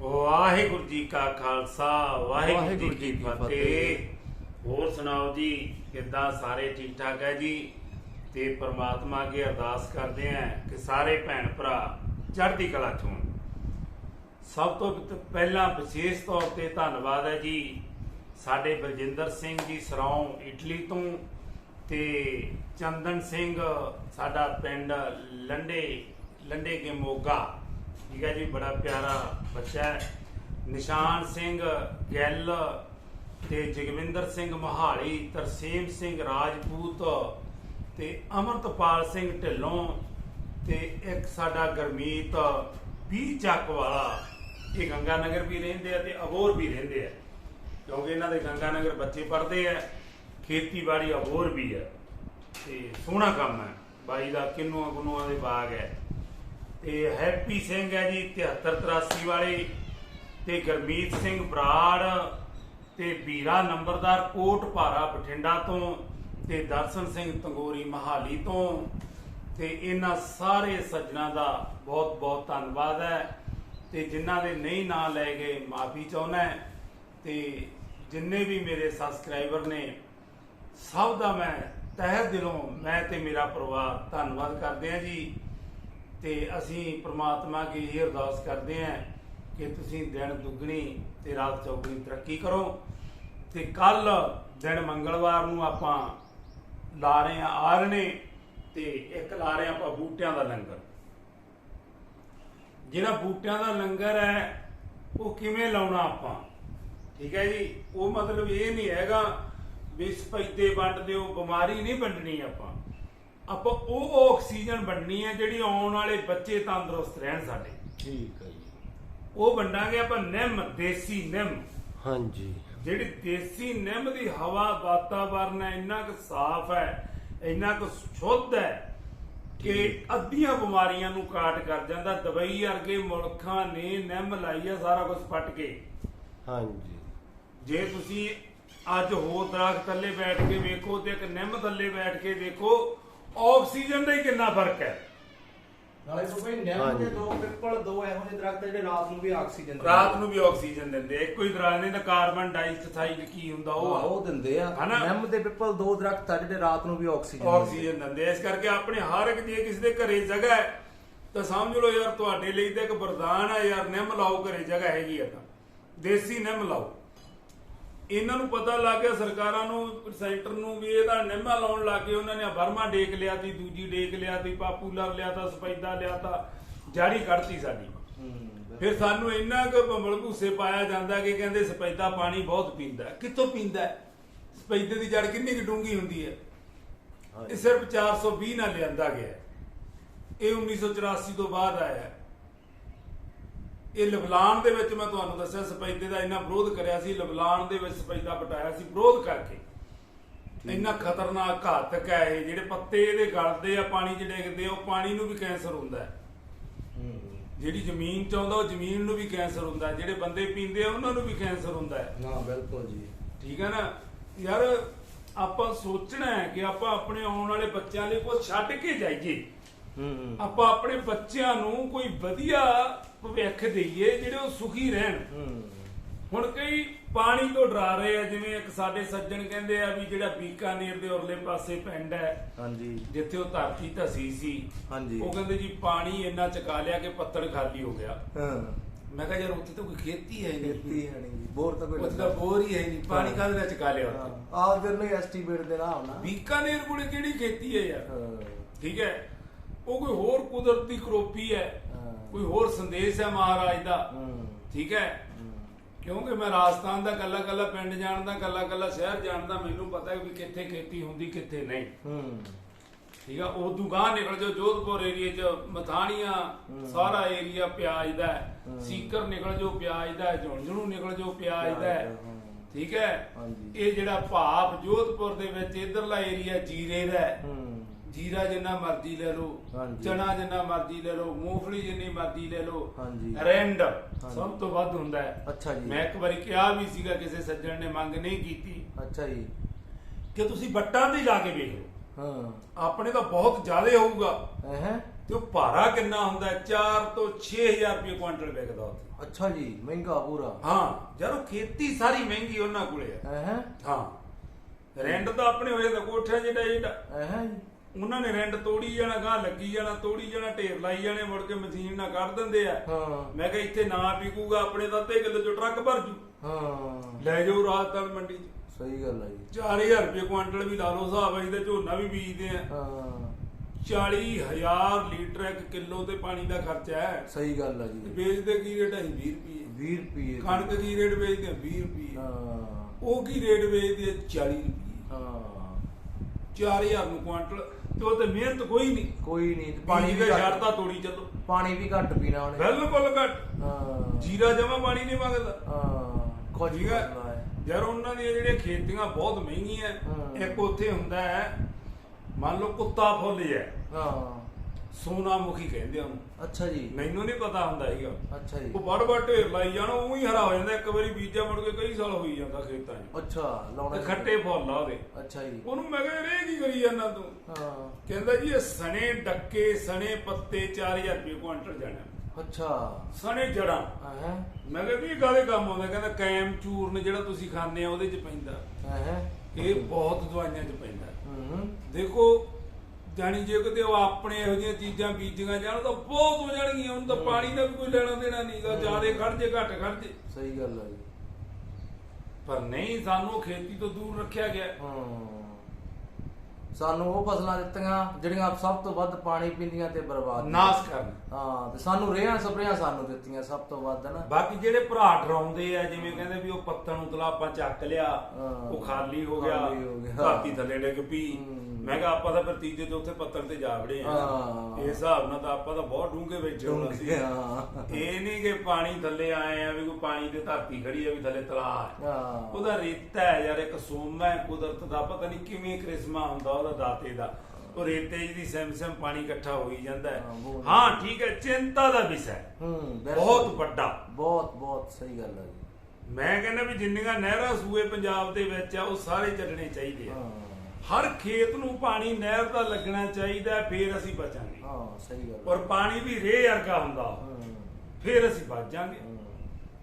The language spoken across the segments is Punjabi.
ਵਾਹਿਗੁਰੂ ਜੀ ਕਾ ਖਾਲਸਾ ਵਾਹਿਗੁਰੂ ਜੀ ਕੀ ਫਤਿਹ। ਹੋਰ ਸੁਣਾਓ ਜੀ ਕਿੱਦਾਂ ਸਾਰੇ ਠੀਕ ਠਾਕ ਹੈ ਜੀ? ਤੇ ਪ੍ਰਮਾਤਮਾ ਅੱਗੇ ਅਰਦਾਸ ਕਰਦੇ ਆਂ ਕਿ ਸਾਰੇ ਭੈਣ ਭਰਾ ਚੜ੍ਹਦੀ ਕਲਾ ਚ ਹੋਣ। ਸਭ ਤੋਂ ਪਹਿਲਾਂ ਵਿਸ਼ੇਸ਼ ਤੌਰ ਤੇ ਧੰਨਵਾਦ ਹੈ ਜੀ ਸਾਡੇ ਬਲਜਿੰਦਰ ਸਿੰਘ ਜੀ ਸਰਾਉਂ ਇਟਲੀ ਤੋਂ ਤੇ ਚੰਦਨ ਸਿੰਘ ਸਾਡਾ ਪਿੰਡ ਲੰਡੇ ਲੰਡੇ ਕੇ ਮੋਗਾ। ਠੀਕ ਹੈ ਜੀ, ਬੜਾ ਪਿਆਰਾ ਬੱਚਾ ਹੈ। ਨਿਸ਼ਾਨ ਸਿੰਘ ਗੈਲ ਤੇ ਜਗਵਿੰਦਰ ਸਿੰਘ ਮਹਾਲੀ, ਤਰਸੇਮ ਸਿੰਘ ਰਾਜਪੂਤ ਤੇ ਅਮਰਤਪਾਲ ਸਿੰਘ ਢਿੱਲੋਂ ਤੇ ਇੱਕ ਸਾਡਾ ਗਰਮੀਤ ਵੀ ਚੱਕ ਵਾਲਾ। ਇਹ ਗੰਗਾ ਨਗਰ ਵੀ ਰਹਿੰਦੇ ਆ ਤੇ ਅਬੋਰ ਵੀ ਰਹਿੰਦੇ ਆ। ਕਿਉਂਕਿ ਇਹਨਾਂ ਦੇ ਗੰਗਾ ਨਗਰ ਬੱਚੇ ਪੜ੍ਹਦੇ ਆ, ਖੇਤੀਬਾੜੀ ਅਬੋਰ ਵੀ ਆ। ਤੇ ਸੋਹਣਾ ਕੰਮ ਹੈ। ਬਾਈ ਦਾ ਕਿੰਨੂਆਂ ਗੁਨੂਆਂ ਦੇ ਬਾਗ ਹੈ। ਤੇ ਹੈਪੀ ਸਿੰਘ ਹੈ ਜੀ 73 83 ਵਾਲੇ ਤੇ ਗਰਮੀਤ ਸਿੰਘ ਬਰਾੜ ਤੇ ਵੀਰਾ ਨੰਬਰਦਾਰ ਕੋਟ ਭਾਰਾ ਬਠਿੰਡਾ ਤੋਂ ਤੇ ਦਰਸ਼ਨ ਸਿੰਘ ਤੰਗੋਰੀ ਮਹਾਲੀ ਤੋਂ ਤੇ ਇਹਨਾਂ ਸਾਰੇ ਸੱਜਣਾ ਦਾ ਬਹੁਤ ਬਹੁਤ ਧੰਨਵਾਦ ਹੈ ਤੇ ਜਿਨ੍ਹਾਂ ਦੇ ਨਹੀਂ ਨਾਂ ਲੈ ਗਏ ਮਾਫੀ ਚਾਹੁੰਦਾ ਤੇ ਜਿੰਨੇ ਵੀ ਮੇਰੇ ਸਬਸਕ੍ਰਾਈਬਰ ਨੇ ਸਭ ਦਾ ਮੈਂ ਤਹਿ ਦਿਲੋਂ ਮੈਂ ਤੇ ਮੇਰਾ ਪਰਿਵਾਰ ਧੰਨਵਾਦ ਕਰਦੇ ਹਾਂ ਜੀ। ਤੇ ਅਸੀਂ ਪ੍ਰਮਾਤਮਾ ਕੀ ਇਹ ਅਰਦਾਸ ਕਰਦੇ ਹਾਂ ਕਿ ਤੁਸੀਂ ਦਿਨ ਦੁੱਗਣੀ ਤੇ ਰਾਤ ਚੌਗਣੀ ਤਰੱਕੀ ਕਰੋ ਤੇ ਕੱਲ ਦਿਨ ਮੰਗਲਵਾਰ ਨੂੰ ਆਪਾਂ ਲਾ ਰਹੇ ਆ ਆਰਨੇ ਤੇ ਇੱਕ ਲਾ ਰਹੇ ਹਾਂ ਆਪਾਂ ਬੂਟਿਆਂ ਦਾ ਲੰਗਰ। ਜਿਹੜਾ ਬੂਟਿਆਂ ਦਾ ਲੰਗਰ ਹੈ, ਉਹ ਕਿਵੇਂ ਲਾਉਣਾ ਆਪਾਂ? ਠੀਕ ਹੈ ਜੀ? ਉਹ ਮਤਲਬ ਇਹ ਨਹੀਂ ਹੈਗਾ ਵੀ ਸਪੈਦੇ ਵੰਡ ਦਿਓ ਬਿਮਾਰੀ ਨਹੀਂ ਵੰਡਣੀ ਆਪਾਂ। ਆਪਾਂ ਉਹ ਆਕਸੀਜਨ ਵੰਡਣੀ ਹੈ ਜਿਹੜੀ ਆਉਣ ਵਾਲੇ ਬੱਚੇ ਤੰਦਰੁਸਤ ਰਹਿਣ ਸਾਡੇ। ਠੀਕ ਹੈ ਜੀ। ਉਹ ਵੰਡਾਂਗੇ ਆਪਾਂ ਨਿੰਮ ਦੇਸੀ ਨਿੰਮ। ਹਾਂਜੀ। ਜਿਹੜੀ ਦੇਸੀ ਨਿੰਮ ਦੀ ਹਵਾ ਵਾਤਾਵਰਨ ਹੈ ਇੰਨਾ ਕੁ ਸਾਫ਼ ਹੈ ਇੰਨਾ ਕੁ ਸ਼ੁੱਧ ਹੈ ਕਿ ਅੱਧੀਆਂ ਬਿਮਾਰੀਆਂ ਨੂੰ ਕਾਟ ਕਰ ਜਾਂਦਾ। ਦਵਾਈ ਵਰਗੇ ਮੁਲਕਾਂ ਨੇ ਨਿੰਮ ਲਾਈ ਆ ਸਾਰਾ ਕੁਝ ਪੱਟ ਕੇ। ਹਾਂਜੀ। ਜੇ ਤੁਸੀਂ ਅੱਜ ਹੋਰ ਦਰਖਤ ਥੱਲੇ ਬੈਠ ਕੇ ਵੇਖੋ ਤੇ ਇੱਕ ਨਿੰਮ ਥੱਲੇ ਬੈਠ ਕੇ ਦੇਖੋ ਆਕਸੀਜਨ ਦਾ ਹੀ ਕਿੰਨਾ ਫ਼ਰਕ ਹੈ ਨਾਲੇ ਤੋਂ ਭਾਈ ਨਿੰਮ। ਦੇ ਦੋ ਪਿੱਪਲ ਦੋ ਇਹੋ ਜਿਹੇ ਦਰਖਤ ਜਿਹੜੇ ਰਾਤ ਨੂੰ ਵੀ ਆਕਸੀਜਨ ਦਿੰਦੇ ਰਾਤ ਨੂੰ ਵੀ ਆਕਸੀਜਨ ਦਿੰਦੇ ਆ। ਇੱਕੋ ਹੀ ਦਰਖਤ ਨੇ ਤਾਂ ਕਾਰਬਨ ਡਾਈਆਕਸਾਈਡ ਕੀ ਹੁੰਦਾ ਉਹ ਆ। ਉਹ ਦਿੰਦੇ ਆ? ਨਿੰਮ ਦੇ ਪਿੱਪਲ ਦੋ ਦਰਖਤ ਆ ਜਿਹੜੇ ਰਾਤ ਨੂੰ ਵੀ ਆਕਸੀਜਨ ਆਕਸੀਜਨ ਦਿੰਦੇ ਆ। ਇਸ ਕਰਕੇ ਆਪਣੇ ਹਰ ਇੱਕ ਜੇ ਕਿਸੇ ਦੇ ਘਰੇ ਜਗ੍ਹਾ ਹੈ ਤਾਂ ਸਮਝ ਲਓ ਯਾਰ ਤੁਹਾਡੇ ਲਈ ਤਾਂ ਇੱਕ ਵਰਦਾਨ ਹੈ ਯਾਰ ਨਿੰਮ ਲਾਓ ਘਰੇ ਜਗ੍ਹਾ ਹੈਗੀ ਆ ਤਾਂ ਦੇਸੀ ਨਿੰਮ ਲਾਓ ਇਹਨਾਂ ਨੂੰ ਪਤਾ ਲੱਗ ਗਿਆ ਸਰਕਾਰਾਂ ਨੂੰ ਸੈਂਟਰ ਨੂੰ ਵੀ ਇਹਦਾ ਨਿੰਮਾ ਲਾਉਣ ਲੱਗ ਗਏ ਉਹਨਾਂ ਨੇ ਬਰਮਾ ਡੇਕ ਲਿਆ ਤੀ ਦੂਜੀ ਡੇਕ ਲਿਆ ਤੀ ਪਾਪੂਲਰ ਲਿਆ ਤਾ ਸਪੈਦਾ ਲਿਆ ਤਾ ਜਾੜੀ ਕੱਢਤੀ ਸਾਡੀ ਫਿਰ ਸਾਨੂੰ ਇੰਨਾ ਕੁ ਭੰਬਲ ਭੂਸੇ ਪਾਇਆ ਜਾਂਦਾ ਕਿ ਕਹਿੰਦੇ ਸਪੈਦਾ ਪਾਣੀ ਬਹੁਤ ਪੀਂਦਾ। ਕਿੱਥੋਂ ਪੀਂਦਾ? ਸਪੈਦੇ ਦੀ ਜੜ ਕਿੰਨੀ ਕੁ ਡੂੰਗੀ ਹੁੰਦੀ ਹੈ ਇਹ ਸਿਰਫ 420 ਨਾਲ ਲਿਆਂਦਾ ਗਿਆ। ਇਹ 1984 ਤੋਂ ਬਾਅਦ ਆਇਆ। ਇਹ ਲਬਨਾਨ ਦੇ ਵਿੱਚ ਮੈਂ ਤੁਹਾਨੂੰ ਦੱਸਿਆ ਸਪੈਦੇ ਦਾ ਇੰਨਾ ਵਿਰੋਧ ਕਰਿਆ ਸੀ ਲਬਨਾਨ ਦੇ ਵਿੱਚ ਸਪੈਦਾ ਪਟਾਇਆ ਸੀ ਵਿਰੋਧ ਕਰਕੇ। ਇੰਨਾ ਖਤਰਨਾਕ ਘਾਤਕ ਹੈ ਇਹ ਜਿਹੜੇ ਪੱਤੇ ਇਹਦੇ ਗਲਦੇ ਆ ਪਾਣੀ 'ਚ ਡਿੱਗਦੇ ਆ ਉਹ ਪਾਣੀ ਨੂੰ ਵੀ ਕੈਂਸਰ ਹੁੰਦਾ ਹੈ। ਜਿਹੜੀ ਜ਼ਮੀਨ ਚ ਆਉਂਦਾ ਉਹ ਜ਼ਮੀਨ ਨੂੰ ਵੀ ਕੈਂਸਰ ਹੁੰਦਾ। ਜਿਹੜੇ ਬੰਦੇ ਪੀਂਦੇ ਆ ਉਹਨਾਂ ਨੂੰ ਵੀ ਕੈਂਸਰ ਹੁੰਦਾ ਹੈ। ਨਾ ਬਿਲਕੁਲ ਜੀ। ਠੀਕ ਹੈ ਨਾ? ਯਾਰ ਆਪਾਂ ਸੋਚਣਾ ਹੈ ਕਿ ਆਪਾਂ ਆਪਣੇ ਆਉਣ ਵਾਲੇ ਬੱਚਿਆਂ ਲਈ ਕੁਝ ਛੱਡ ਕੇ ਜਾਈਏ। ਹੂੰ। ਆਪਾਂ ਆਪਣੇ ਬੱਚਿਆਂ ਨੂੰ ਕੋਈ ਵਧੀਆ ਭਵਿੱਖ ਦੇਈਏ ਜਿਹੜੇ ਉਹ ਸੁਖੀ ਰਹਿਣ। ਹੁਣ ਕਈ ਪਾਣੀ ਤੋਂ ਡਰਾ ਰਹੇ ਆ ਜਿਵੇਂ ਇੱਕ ਸਾਡੇ ਸੱਜਣ ਕਹਿੰਦੇ ਆ ਵੀ ਜਿਹੜਾ ਬੀਕਾਨੇਰ ਦੇ ਉਰਲੇ ਪਾਸੇ ਪਿੰਡ ਹੈ ਹਾਂਜੀ। ਜਿੱਥੇ ਉਹ ਧਰਤੀ ਧਸੀ ਸੀ ਹਾਂਜੀ। ਉਹ ਕਹਿੰਦੇ ਜੀ ਪਾਣੀ ਇੰਨਾ ਚਕਾ ਲਿਆ ਕਿ ਪੱਤੜ ਖਾਲੀ ਹੋ ਗਿਆ। ਹਾਂ। ਮੈਂ ਕਿਹਾ ਯਾਰ ਉੱਥੇ ਤਾਂ ਕੋਈ ਖੇਤੀ ਹੈ ਨਹੀਂ। ਖੇਤੀ ਹੈ ਨਹੀਂ ਬੋਰ ਤਾਂ ਕੋਈ ਤਾਂ ਬੋਰ ਹੀ ਹੈ ਨਹੀਂ। ਪਾਣੀ ਕਾਹਦੇ ਨਾਲ ਚਕਾ ਲਿਆ ਉੱਥੇ? ਆਪ ਨਹੀਂ ਐਸਟੀਮੇਟ ਦੇ ਨਾ ਹੋਣਾ ਬੀਕਾਨੇਰ ਕੋਲੇ ਕਿਹੜੀ ਖੇਤੀ ਹੈ ਯਾਰ? ਹਾਂ। ਠੀਕ ਹੈ। ਉਹ ਕੋਈ ਹੋਰ ਕੁਦਰਤੀ ਕਰੋਪੀ ਹਾਂ। ਕੋਈ ਹੋਰ ਸੰਦੇਸ਼ ਹੈ ਮਹਾਰਾਜ ਦਾ? ਠੀਕ ਹੈ? ਕਿਉਂਕਿ ਮੈਂ ਰਾਜਸਥਾਨ ਦਾ ਕੱਲਾ ਕੱਲਾ ਪਿੰਡ ਜਾਣਦਾ ਕੱਲਾ ਕੱਲਾ ਸ਼ਹਿਰ ਜਾਣਦਾ ਮੈਨੂੰ ਪਤਾ ਹੈ ਵੀ ਕਿੱਥੇ ਖੇਤੀ ਹੁੰਦੀ ਕਿੱਥੇ ਨਹੀਂ। ਹੂੰ। ਠੀਕ ਆ ਉਦੋਂ ਗਾਂ ਨਿਕਲ ਜਾਓ ਜੋਧਪੁਰ ਏਰੀਏ ਚ ਮਥਾਣੀਆਂ ਸਾਰਾ ਏਰੀਆ ਪਿਆਜ਼ ਦਾ। ਸੀਕਰ ਨਿਕਲ ਜਾਓ ਪਿਆਜ਼ ਦਾ ਝੁੰਝਣੂ ਨਿਕਲ ਜਾਓ ਪਿਆਜ਼ ਦਾ। ਠੀਕ ਹੈ। ਇਹ ਜਿਹੜਾ ਭਾਪ ਜੋਧਪੁਰ ਦੇ ਵਿੱਚ ਇਧਰਲਾ ਏਰੀਆ ਜੀਰੇ ਦਾ ਹੈ। ਹੂੰ ਜੀਰਾ ਜਿੰਨਾ ਮਰਜ਼ੀ ਲੈ ਲਓ ਹਾਂਜੀ। ਚਨਾ ਜਿੰਨਾ ਮਰਜ਼ੀ ਲੈ ਲਓ ਮੂੰਗਫਲੀ ਜਿੰਨੀ ਮਰਜ਼ੀ ਲੈ ਲਓ ਹਾਂਜੀ। ਰਿੰਡ ਸਭ ਤੋਂ ਵੱਧ ਹੁੰਦਾ ਹੈ। ਅੱਛਾ ਜੀ। ਮੈਂ ਇੱਕ ਵਾਰੀ ਕਿਹਾ ਵੀ ਸੀਗਾ ਕਿਸੇ ਸੱਜਣ ਨੇ ਮੰਗ ਨਹੀਂ ਕੀਤੀ। ਅੱਛਾ ਜੀ। ਕਿ ਤੁਸੀਂ ਬੱਟਾਂ ਦੀ ਲਾ ਕੇ ਵੇਖ। ਲਓ ਹਾਂ। ਆਪਣੇ ਤਾਂ ਬਹੁਤ ਜ਼ਿਆਦਾ ਹੋਊਗਾ। ਹੈ ਤੇ ਉਹ ਭਾਰਾ ਕਿੰਨਾ ਹੁੰਦਾ 4 ਤੋਂ 6000 ਰੁਪਏ ਕੁਇੰਟਲ ਵਿਕਦਾ ਉੱਥੇ। ਅੱਛਾ ਜੀ ਮਹਿੰਗਾ ਪੂਰਾ। ਹਾਂ ਜਦੋਂ ਖੇਤੀ ਸਾਰੀ ਮਹਿੰਗੀ ਉਹਨਾਂ ਕੋਲੇ ਹੈ ਹਾਂ। ਰੈਂਟ ਤਾਂ ਆਪਣੇ ਹੋਏ ਦਾ ਕੋਠਿਆਂ ਜਿਹੜਾ ਜਿਹੜਾ ਹੈ ਜੀ। ਉਹਨਾਂ ਨੇ ਰੈਂਟ ਤੋੜੀ ਜਾਣਾ ਗਾਂ ਲੱਗੀ ਜਾਣਾ ਤੋੜੀ ਜਾਣਾ ਢੇਰ ਲਾਈ ਜਾਣੇ ਮੁੜ ਕੇ ਮਸ਼ੀਨ ਨਾਲ ਕੱਢ ਦਿੰਦੇ ਆ। ਹਾਂ। ਮੈਂ ਕਿਹਾ ਇੱਥੇ ਨਾ ਵਿਕੂਗਾ ਆਪਣੇ ਤਾਂ ਅੱਧੇ ਕਿਲੋ ਚੋਂ ਟਰੱਕ ਭਰ ਜੂ। ਹਾਂ। ਲੈ ਜਾਓ ਰਾਜਸਥਾਨ ਮੰਡੀ 'ਚ। ਸਹੀ ਗੱਲ ਹੈ ਜੀ। 4000 ਰੁਪਏ ਕੁਇੰਟਲ ਵੀ ਲਾ ਲਓ ਹਿਸਾਬ ਅਸੀਂ ਤੇ ਝੋਨਾ ਵੀ ਬੀਜਦੇ ਆ। ਹਾਂ। 40000 ਲੀਟਰ ਇੱਕ ਕਿਲੋ ਤੇ ਪਾਣੀ ਦਾ ਖਰਚਾ ਹੈ। ਸਹੀ ਗੱਲ ਤੇ ਜੀ। ਵੇਚਦੇ ਕੀ ਰੇਟ ਹੈ 20 ਰੁਪਏ। 20 ਰੁਪਏ ਕਣਕ ਕੀ ਰੇਟ ਵੇਚਦੇ ਆ? 20 ਰੁਪਏ। ਹਾਂ। ਉਹ ਕੀ ਰੇਟ ਵੇਚਦੇ ਆ? 40 ਰੁਪਏ। ਹਾਂ। 4000 ਨੂੰ ਕੁਇੰਟਲ ਤੇ ਉਹ ਤੇ ਮਿਹਨਤ ਕੋਈ ਨਹੀਂ। ਕੋਈ ਨਹੀਂ ਪਾਣੀ ਦਾ ਵੀ ਘੱਟ- ਸ਼ਰਤਾ ਤੋੜੀ ਚੱਲੋ। ਪਾਣੀ ਵੀ ਘੱਟ ਪੀਣਾ ਉਹਨੇ। ਬਿਲਕੁਲ ਘੱਟ। ਹਾਂ। ਜੀਰਾ ਜਮਾ ਪਾਣੀ ਨਹੀਂ ਮੰਗਦਾ ਹਾਂ ਕੁਝ ਠੀਕ ਹੈ ਕਰਨਾ ਹੈ ਯਾਰ ਉਹਨਾਂ ਦੀਆਂ ਜਿਹੜੀਆਂ ਖੇਤੀਆਂ ਬਹੁਤ ਮਹਿੰਗੀਆਂ ਹਾਂ। ਇੱਕ ਉੱਥੇ ਹੁੰਦਾ ਹੈ ਮੰਨ ਲਓ ਕੁੱਤਾ ਫੁੱਲ ਹੈ। ਹਾਂ। ਸੋਨਾਮੁਖੀ ਕਹਿੰਦੇ ਆ ਉਹਨੂੰ। ਅੱਛਾ ਜੀ। ਮੈਨੂੰ ਨਹੀਂ ਪਤਾ ਹੁੰਦਾ ਹੈਗਾ ਅੱਛਾ ਜੀ। ਉਹ ਬੜ ਬੜ ਢੇਰ ਲਾਈ ਜਾਣਾ ਉਹ ਹੀ ਹਰਾ ਹੋ ਜਾਂਦਾ। ਇੱਕ ਵਾਰੀ ਬੀਜਿਆ ਮੁੜ ਕੇ ਕਈ ਸਾਲ ਹੋਈ ਜਾਂਦਾ ਖੇਤਾਂ 'ਚ। ਅੱਛਾ ਲਾਉਣਾ ਤੇ ਖੱਟੇ ਫੁੱਲ ਆ ਉਹਦੇ। ਅੱਛਾ ਜੀ। ਉਹਨੂੰ ਮੈਂ ਕਿਹਾ ਰੇ ਕੀ ਕਰੀ ਜਾਂਦਾ ਤੂੰ? ਹਾਂ। ਕਹਿੰਦਾ ਜੀ ਇਹ ਸਣੇ ਡੱਕੇ ਸਣੇ ਪੱਤੇ 4000 ਰੁਪਏ ਕੁਇੰਟਲ ਜਾਣਾ। ਅੱਛਾ। ਸਣੇ ਜੜਾਂ। ਹੈ? ਮੈਂ ਕਿਹਾ ਵੀ ਇਹ ਕਾਹਦੇ ਕੰਮ ਆਉਂਦਾ? ਕਹਿੰਦਾ ਕੈਮ ਚੂਰਨ ਜਿਹੜਾ ਤੁਸੀਂ ਖਾਂਦੇ ਆ ਉਹਦੇ 'ਚ ਪੈਂਦਾ। ਹੈ? ਇਹ ਬਹੁਤ ਦਵਾਈਆਂ 'ਚ ਪੈਂਦਾ। ਹੂੰ। ਦੇਖੋ ਜਾਣੀ ਜੇ ਕਿਤੇ ਉਹ ਆਪਣੇ ਇਹੋ ਜਿਹੀਆਂ ਚੀਜ਼ਾਂ ਬੀਜੀਆਂ ਜਾਣ ਤਾਂ ਬਹੁਤ ਹੋ ਜਾਣਗੀਆਂ। ਉਹਨੂੰ ਤਾਂ ਪਾਣੀ ਦਾ ਵੀ ਕੋਈ ਲੈਣਾ ਦੇਣਾ ਨਹੀਂਗਾ ਜਿਆਦੇ ਖੜ ਜੇ ਘੱਟ ਖੜ ਜੇ ਸਹੀ ਗੱਲ ਹੈ ਜੀ। ਪਰ ਨਹੀਂ ਸਾਨੂੰ ਖੇਤੀ ਤੋਂ ਦੂਰ ਰੱਖਿਆ ਗਿਆ। ਹਾਂ। ਸਾਨੂੰ ਉਹ ਫਸਲਾਂ ਦਿੱਤੀਆਂ ਜਿਹੜੀਆਂ ਸਭ ਤੋਂ ਵੱਧ ਪਾਣੀ ਪੀਂਦੀਆਂ ਤੇ ਬਰਬਾਦ ਨਾਸ ਕਰਨ ਹਾਂ ਤੇ ਸਾਨੂੰ ਰੇਹਾਂ ਸਪਰੇਆਂ ਸਾਨੂੰ ਦਿੱਤੀਆਂ ਸਭ ਤੋਂ ਵੱਧ ਨਾ ਬਾਕੀ ਜਿਹੜੇ ਭਰਾ ਡਰਾਉਂਦੇ ਆ ਜਿਵੇਂ ਕਹਿੰਦੇ ਵੀ ਉਹ ਪੱਤਣ ਨੂੰ ਤਲਾਪਾਂ ਚੱਕ ਲਿਆ। ਉਹ ਖਾਲੀ ਹੋ ਗਿਆ। ਧਰਤੀ ਥੱਲੇ ਡਿੱਗ ਪਈ। ਮੈਂ ਕਿਹਾ ਆਪਾਂ ਤਾਂ ਫਿਰ ਤੀਜੇ ਚੌਥੇ ਪੱਤਣ ਤੇ ਜਾ ਵੜੇ ਆ। ਹਾਂ। ਇਸ ਹਿਸਾਬ ਨਾਲ ਤਾਂ ਆਪਾਂ ਤਾਂ ਬਹੁਤ ਡੂੰਘੇ ਵਿੱਚ ਹੋਣਾ ਸੀ। ਹਾਂ। ਇਹ ਨਹੀਂ ਕਿ ਪਾਣੀ ਥੱਲੇ ਆਏ ਆ ਵੀ ਕੋਈ ਪਾਣੀ ਤੇ ਧਰਤੀ ਖੜੀ ਆ ਵੀ ਥੱਲੇ ਤਲਾਅ ਹੈ ਹਾਂ। ਉਹਦਾ ਰੇਤਾ ਹੈ ਯਾਰ ਇੱਕ ਸੋਮਾ ਹੈ ਕੁਦਰਤ ਦਾ ਪਤਾ ਨਹੀਂ ਕਿਵੇਂ ਕ੍ਰਿਸ਼ਮਾ ਹੁੰਦਾ ਉਹਦਾ ਦਾਤੇ ਦਾ। ਉਹ ਰੇਤੇ ਜਿਹਦੀ ਸਿਮ ਪਾਣੀ ਇਕੱਠਾ ਹੋਈ ਜਾਂਦਾ ਹੈ। ਹਾਂ, ਬਹੁਤ- ਹਾਂ ਠੀਕ ਹੈ ਚਿੰਤਾ ਦਾ ਵਿਸ਼ਾ ਹੈ। ਬਹੁਤ ਵੱਡਾ। ਬਹੁਤ ਬਹੁਤ ਸਹੀ ਗੱਲ ਹੈ ਜੀ। ਮੈਂ ਕਹਿੰਦਾ ਵੀ ਜਿੰਨੀਆਂ ਨਹਿਰਾਂ ਸੂਏ ਪੰਜਾਬ ਦੇ ਵਿੱਚ ਆ ਉਹ ਸਾਰੇ ਚੱਲਣੇ ਚਾਹੀਦੇ ਆ। ਹਾਂ। ਹਰ ਖੇਤ ਨੂੰ ਪਾਣੀ ਨਹਿਰ ਦਾ ਲੱਗਣਾ ਚਾਹੀਦਾ ਫੇਰ ਅਸੀਂ ਬਚਾਂਗੇ। ਹਾਂ ਸਹੀ ਗੱਲ ਔਰ ਪਾਣੀ ਵੀ ਰੇਹ ਵਰਗਾ ਹੁੰਦਾ। ਫੇਰ ਅਸੀਂ ਬਚ ਜਾਾਂਗੇ।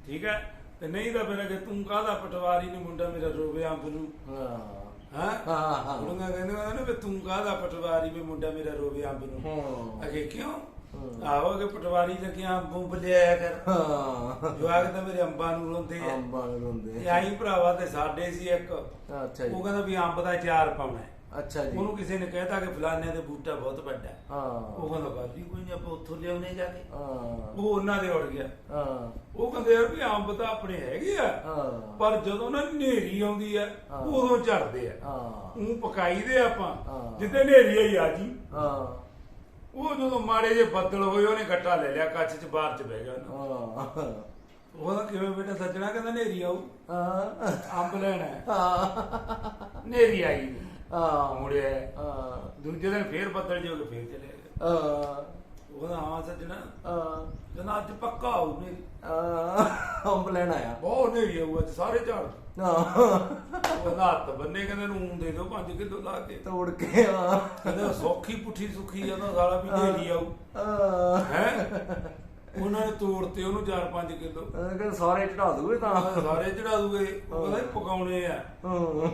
ਠੀਕ ਹੈ? ਤੇ ਨਹੀਂ ਤਾਂ ਫਿਰ ਅਗੇ ਤੂੰ ਕਾਹਦਾ ਪਟਵਾਰੀ ਨੂੰ ਮੁੰਡਾ ਮੇਰਾ ਰੋਵੇ ਅੰਬ ਨੂੰ। ਹਾਂ। ਹਾਂ? ਹਾਂ ਉਹਨੂੰ ਕਹਿੰਦੇ ਨੇ ਵੀ ਤੂੰ ਕਾਹਦਾ ਪਟਵਾਰੀ ਵੀ ਮੁੰਡਾ ਮੇਰਾ ਰੋਵੇ ਅੰਬ ਨੂੰ। ਹਾਂ। ਅਗੇ ਕਿਉਂ। ਆਹੋ ਅਗੇ ਪਟਵਾਰੀ ਲੱਗਿਆ ਅੰਬੋਂ ਬਲਿਆਇਆ ਕਰ। ਹਾਂ। ਜਵਾਕ ਤਾਂ ਮੇਰੇ ਅੰਬਾਂ ਨੂੰ ਰੋਂਦੇ ਆ। ਅੰਬਾਂ ਨੂੰ ਰੋਂਦੇ ਤੇ ਆਈ ਭਰਾਵਾ ਤੇ ਸਾਡੇ ਸੀ ਇੱਕ। ਅੱਛਾ ਜੀ। ਉਹ ਕਹਿੰਦਾ ਵੀ ਅੰਬ ਦਾ ਚਾਰ ਪਾਉਣਾ। ਅੱਛਾ ਜੀ। ਉਹਨੂੰ ਕਿਸੇ ਨੇ ਕਹਿਤਾ ਕਿ ਫਲਾਣੇ ਦੇ ਬੂਟਾ ਬਹੁਤ ਵੱਡਾ ਹੈ। ਉਹ ਕਹਿੰਦਾ ਹੀ ਕੋਈ ਨਹੀਂ ਆਪਾਂ ਉੱਥੋਂ ਲਿਆਉਣੇ ਜਾ ਕੇ। ਹਾਂ। ਉਹ ਉਹਨਾਂ ਦੇ ਉੜ ਗਿਆ। ਹਾਂ। ਉਹ ਕਹਿੰਦੇ ਯਾਰ ਵੀ ਅੰਬ ਤਾਂ ਆਪਣੇ ਹੈਗੇ ਆ। ਹਾਂ। ਪਰ ਜਦੋਂ ਨਾ ਹਨੇਰੀ ਆਉਂਦੀ ਆ। ਉਦੋਂ ਝੜਦੇ ਆ। ਹਾਂ। ਉਹ ਪਕਾਈਦੇ ਆਪਾਂ। ਜਿੱਦੇ ਹਨੇਰੀ ਆਈ ਆ ਜੀ। ਹਾਂ। ਉਹ ਜਦੋਂ ਮਾੜੇ ਜੇ ਬੱਦਲ ਹੋਏ ਉਹਨੇ ਗੱਟਾ ਲੈ ਲਿਆ ਕੱਚ ਚ ਬਾਹਰ ਚ ਬਹਿ ਗਿਆ ਉਹਨੂੰ। ਹਾਂ। ਉਹਦਾ ਕਿਵੇਂ ਬੇਟਾ ਸੱਜਣਾ ਕਹਿੰਦਾ ਹਨੇਰੀ ਆਊ। ਹਾਂ। ਅੰਬ ਲੈਣਾ ਹੈ। ਹਾਂ। ਹਨੇਰੀ ਆਈ। ਹਾਂ। ਮੁੜਿਆ। ਹਾਂ। ਦੂਜੇ ਦਿਨ ਫੇਰ ਬੱਦਲ ਜੇ ਹੋ ਫੇਰ ਚਲੇ ਗਏ। ਹਾਂ। ਉਹਦਾ ਹਾਂ ਸੱਜਣਾ। ਹਾਂ ਕਹਿੰਦਾ ਅੱਜ ਪੱਕਾ ਆਊ ਹਨੇਰੀ ਹਾਂ ਅੰਬ ਲੈਣ ਆਇਆ। ਬਹੁਤ ਹਨੇਰੀ ਆਊ ਅੱਜ ਸਾਰੇ ਝਾੜ। ਹਾਂ। ਉਹਦਾ ਹੱਥ ਬੰਨੇ ਕਹਿੰਦੇ ਨੂੰ ਦੇ ਦਿਓ 5 ਕਿਲੋ ਲਾ ਕੇ। ਤੋੜ ਕੇ ਆ ਕਹਿੰਦਾ ਸੌਖੀ ਪੁੱਠੀ ਸੁੱਖੀ ਜਾਂਦਾ ਸਾਲਾ ਵੀ ਹਨੇਰੀ ਆਊ। ਹਾਂ। ਹੈ? ਉਹਨਾਂ ਨੇ ਤੋੜਤੇ ਉਹਨੂੰ 4-5 ਕਿਲੋ। ਕਹਿੰਦਾ ਸਾਰੇ ਚੜਾ ਦੂਗੇ ਤਾਂ। ਸਾਰੇ ਚੜਾ ਦੂਗੇ। ਉਹ ਕਹਿੰਦਾ ਇਹ ਪਕਾਉਣੇ ਆ। ਹਾਂ।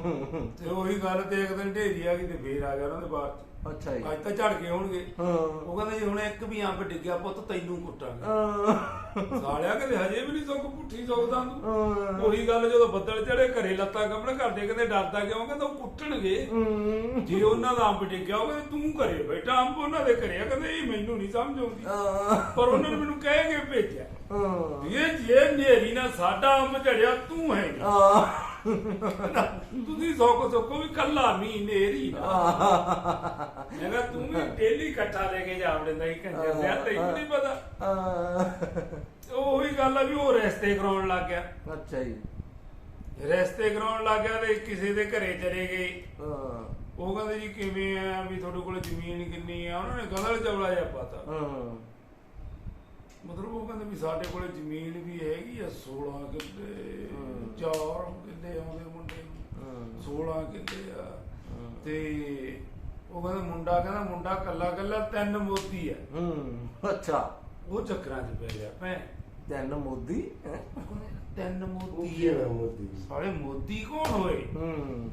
ਤੇ ਉਹੀ ਗੱਲ ਤੇ ਇੱਕ ਦਿਨ ਢੇਰੀ ਆ ਗਈ ਤੇ ਫੇਰ ਆ ਗਿਆ ਉਹਨਾਂ ਦੇ ਬਾਅਦ ਚ। ਅੱਛਾ ਜੀ। ਅੱਜ ਤਾਂ ਝੜ ਕੇ ਹੋਣਗੇ। ਹਾਂ। ਉਹ ਕਹਿੰਦਾ ਜੀ ਹੁਣ ਇੱਕ ਵੀ ਅੰਬ ਡਿੱਗਿਆ ਪੁੱਤ ਤੈਨੂੰ ਕੁੱਟਾਂਗੇ। ਸਾਲਿਆ ਕਿਤੇ ਹਜੇ ਵੀ ਨਹੀਂ ਸੁੱਕ ਪੁੱਠੀ ਸੁੱਕਦਾ ਤੂੰ ਹਾਂ। ਉਹੀ ਗੱਲ ਜਦੋਂ ਬੱਦਲ ਚੜੇ ਘਰੇ ਲੱਤਾਂ ਕੰਬਣ ਕਰਦੇ ਕਹਿੰਦੇ ਡਰਦਾ ਕਿਉਂ? ਕਹਿੰਦਾ ਉਹ ਕੁੱਟਣਗੇ। ਜੇ ਉਹਨਾਂ ਦਾ ਅੰਬ ਡਿੱਗਿਆ ਉਹ ਕਹਿੰਦੇ ਤੂੰ ਘਰੇ ਬੈਠਾ ਅੰਬ ਉਹਨਾਂ ਦੇ ਘਰੇ ਆ। ਕਹਿੰਦੇ ਇਹ ਮੈਨੂੰ ਨਹੀਂ ਸਮਝ ਆਉਂਦੀ। ਪਰ ਉਹਨਾਂ ਨੇ ਮੈਨੂੰ ਕਹਿ ਕੇ ਭੇਜਿਆ। ਇਹ ਜੇ ਨੇਰੀ ਨਾਲ ਸਾਡਾ ਅੰਬ ਝੜਿਆ ਤੂੰ ਹੈ। ਹਾਂ। ਤੁਸੀਂ ਸੋਕੋ ਸੋਕੋ ਵੀ ਕੱਲਾ ਨਹੀਂ ਨੇਰੀ ਮੈਂ ਕਿਹਾ ਤੂੰ ਵੀ ਡੇਲੀ ਇਕੱਠਾ ਲੈ ਕੇ ਜਾਵੜਦਾ ਹੀ ਕੰਜਰ ਦੇ ਤੈਨੂੰ ਨਹੀਂ ਪਤਾ। ਉਹ ਗੱਲ ਆ ਵੀ ਉਹ ਰਸਤੇ ਕਰਾਉਣ ਲੱਗ ਗਿਆ। ਅੱਛਾ ਜੀ। ਰਸਤੇ ਕਰਾਉਣ ਲੱਗ ਗਿਆ ਤੇ ਕਿਸੇ ਦੇ ਘਰੇ ਚਲੇ ਗਏ। ਹਾਂ। ਉਹ ਕਹਿੰਦੇ ਜੀ ਕਿਵੇਂ ਆ ਵੀ ਤੁਹਾਡੇ ਕੋਲ ਜ਼ਮੀਨ ਕਿੰਨੀ ਆ? ਉਹਨਾਂ ਨੇ ਗਦਲ ਚਵਲਾ ਜਿਹਾ ਪਾਤਾ। ਹਾਂ। ਮਤਲਬ ਉਹ ਕਹਿੰਦੇ ਵੀ ਸਾਡੇ ਕੋਲੇ ਜ਼ਮੀਨ ਵੀ ਹੈਗੀ ਆ 16 ਕਿੱਲੇ ਹਮ। 4 ਕਿੱਲੇ ਆਉਂਦੇ ਮੁੰਡੇ ਨੂੰ। ਹਾਂ। 16 ਕਿੱਲੇ ਆ। ਤੇ ਉਹ ਕਹਿੰਦਾ ਮੁੰਡਾ ਕਹਿੰਦਾ ਮੁੰਡਾ ਕੱਲਾ ਕੱਲਾ ਤਿੰਨ ਮੋਤੀ ਹੈ ਹੂੰ ਅੱਛਾ। ਉਹ ਚੱਕਰਾਂ 'ਚ ਪੈ ਗਿਆ ਭੈਣ। ਤਿੰਨ ਮੋਦੀ? ਤਿੰਨ ਹੈ ਹੈ ਮੋਦੀ? ਸਾਲੇ ਮੋਦੀ ਕੌਣ ਹੋਏ? ਹੂੰ।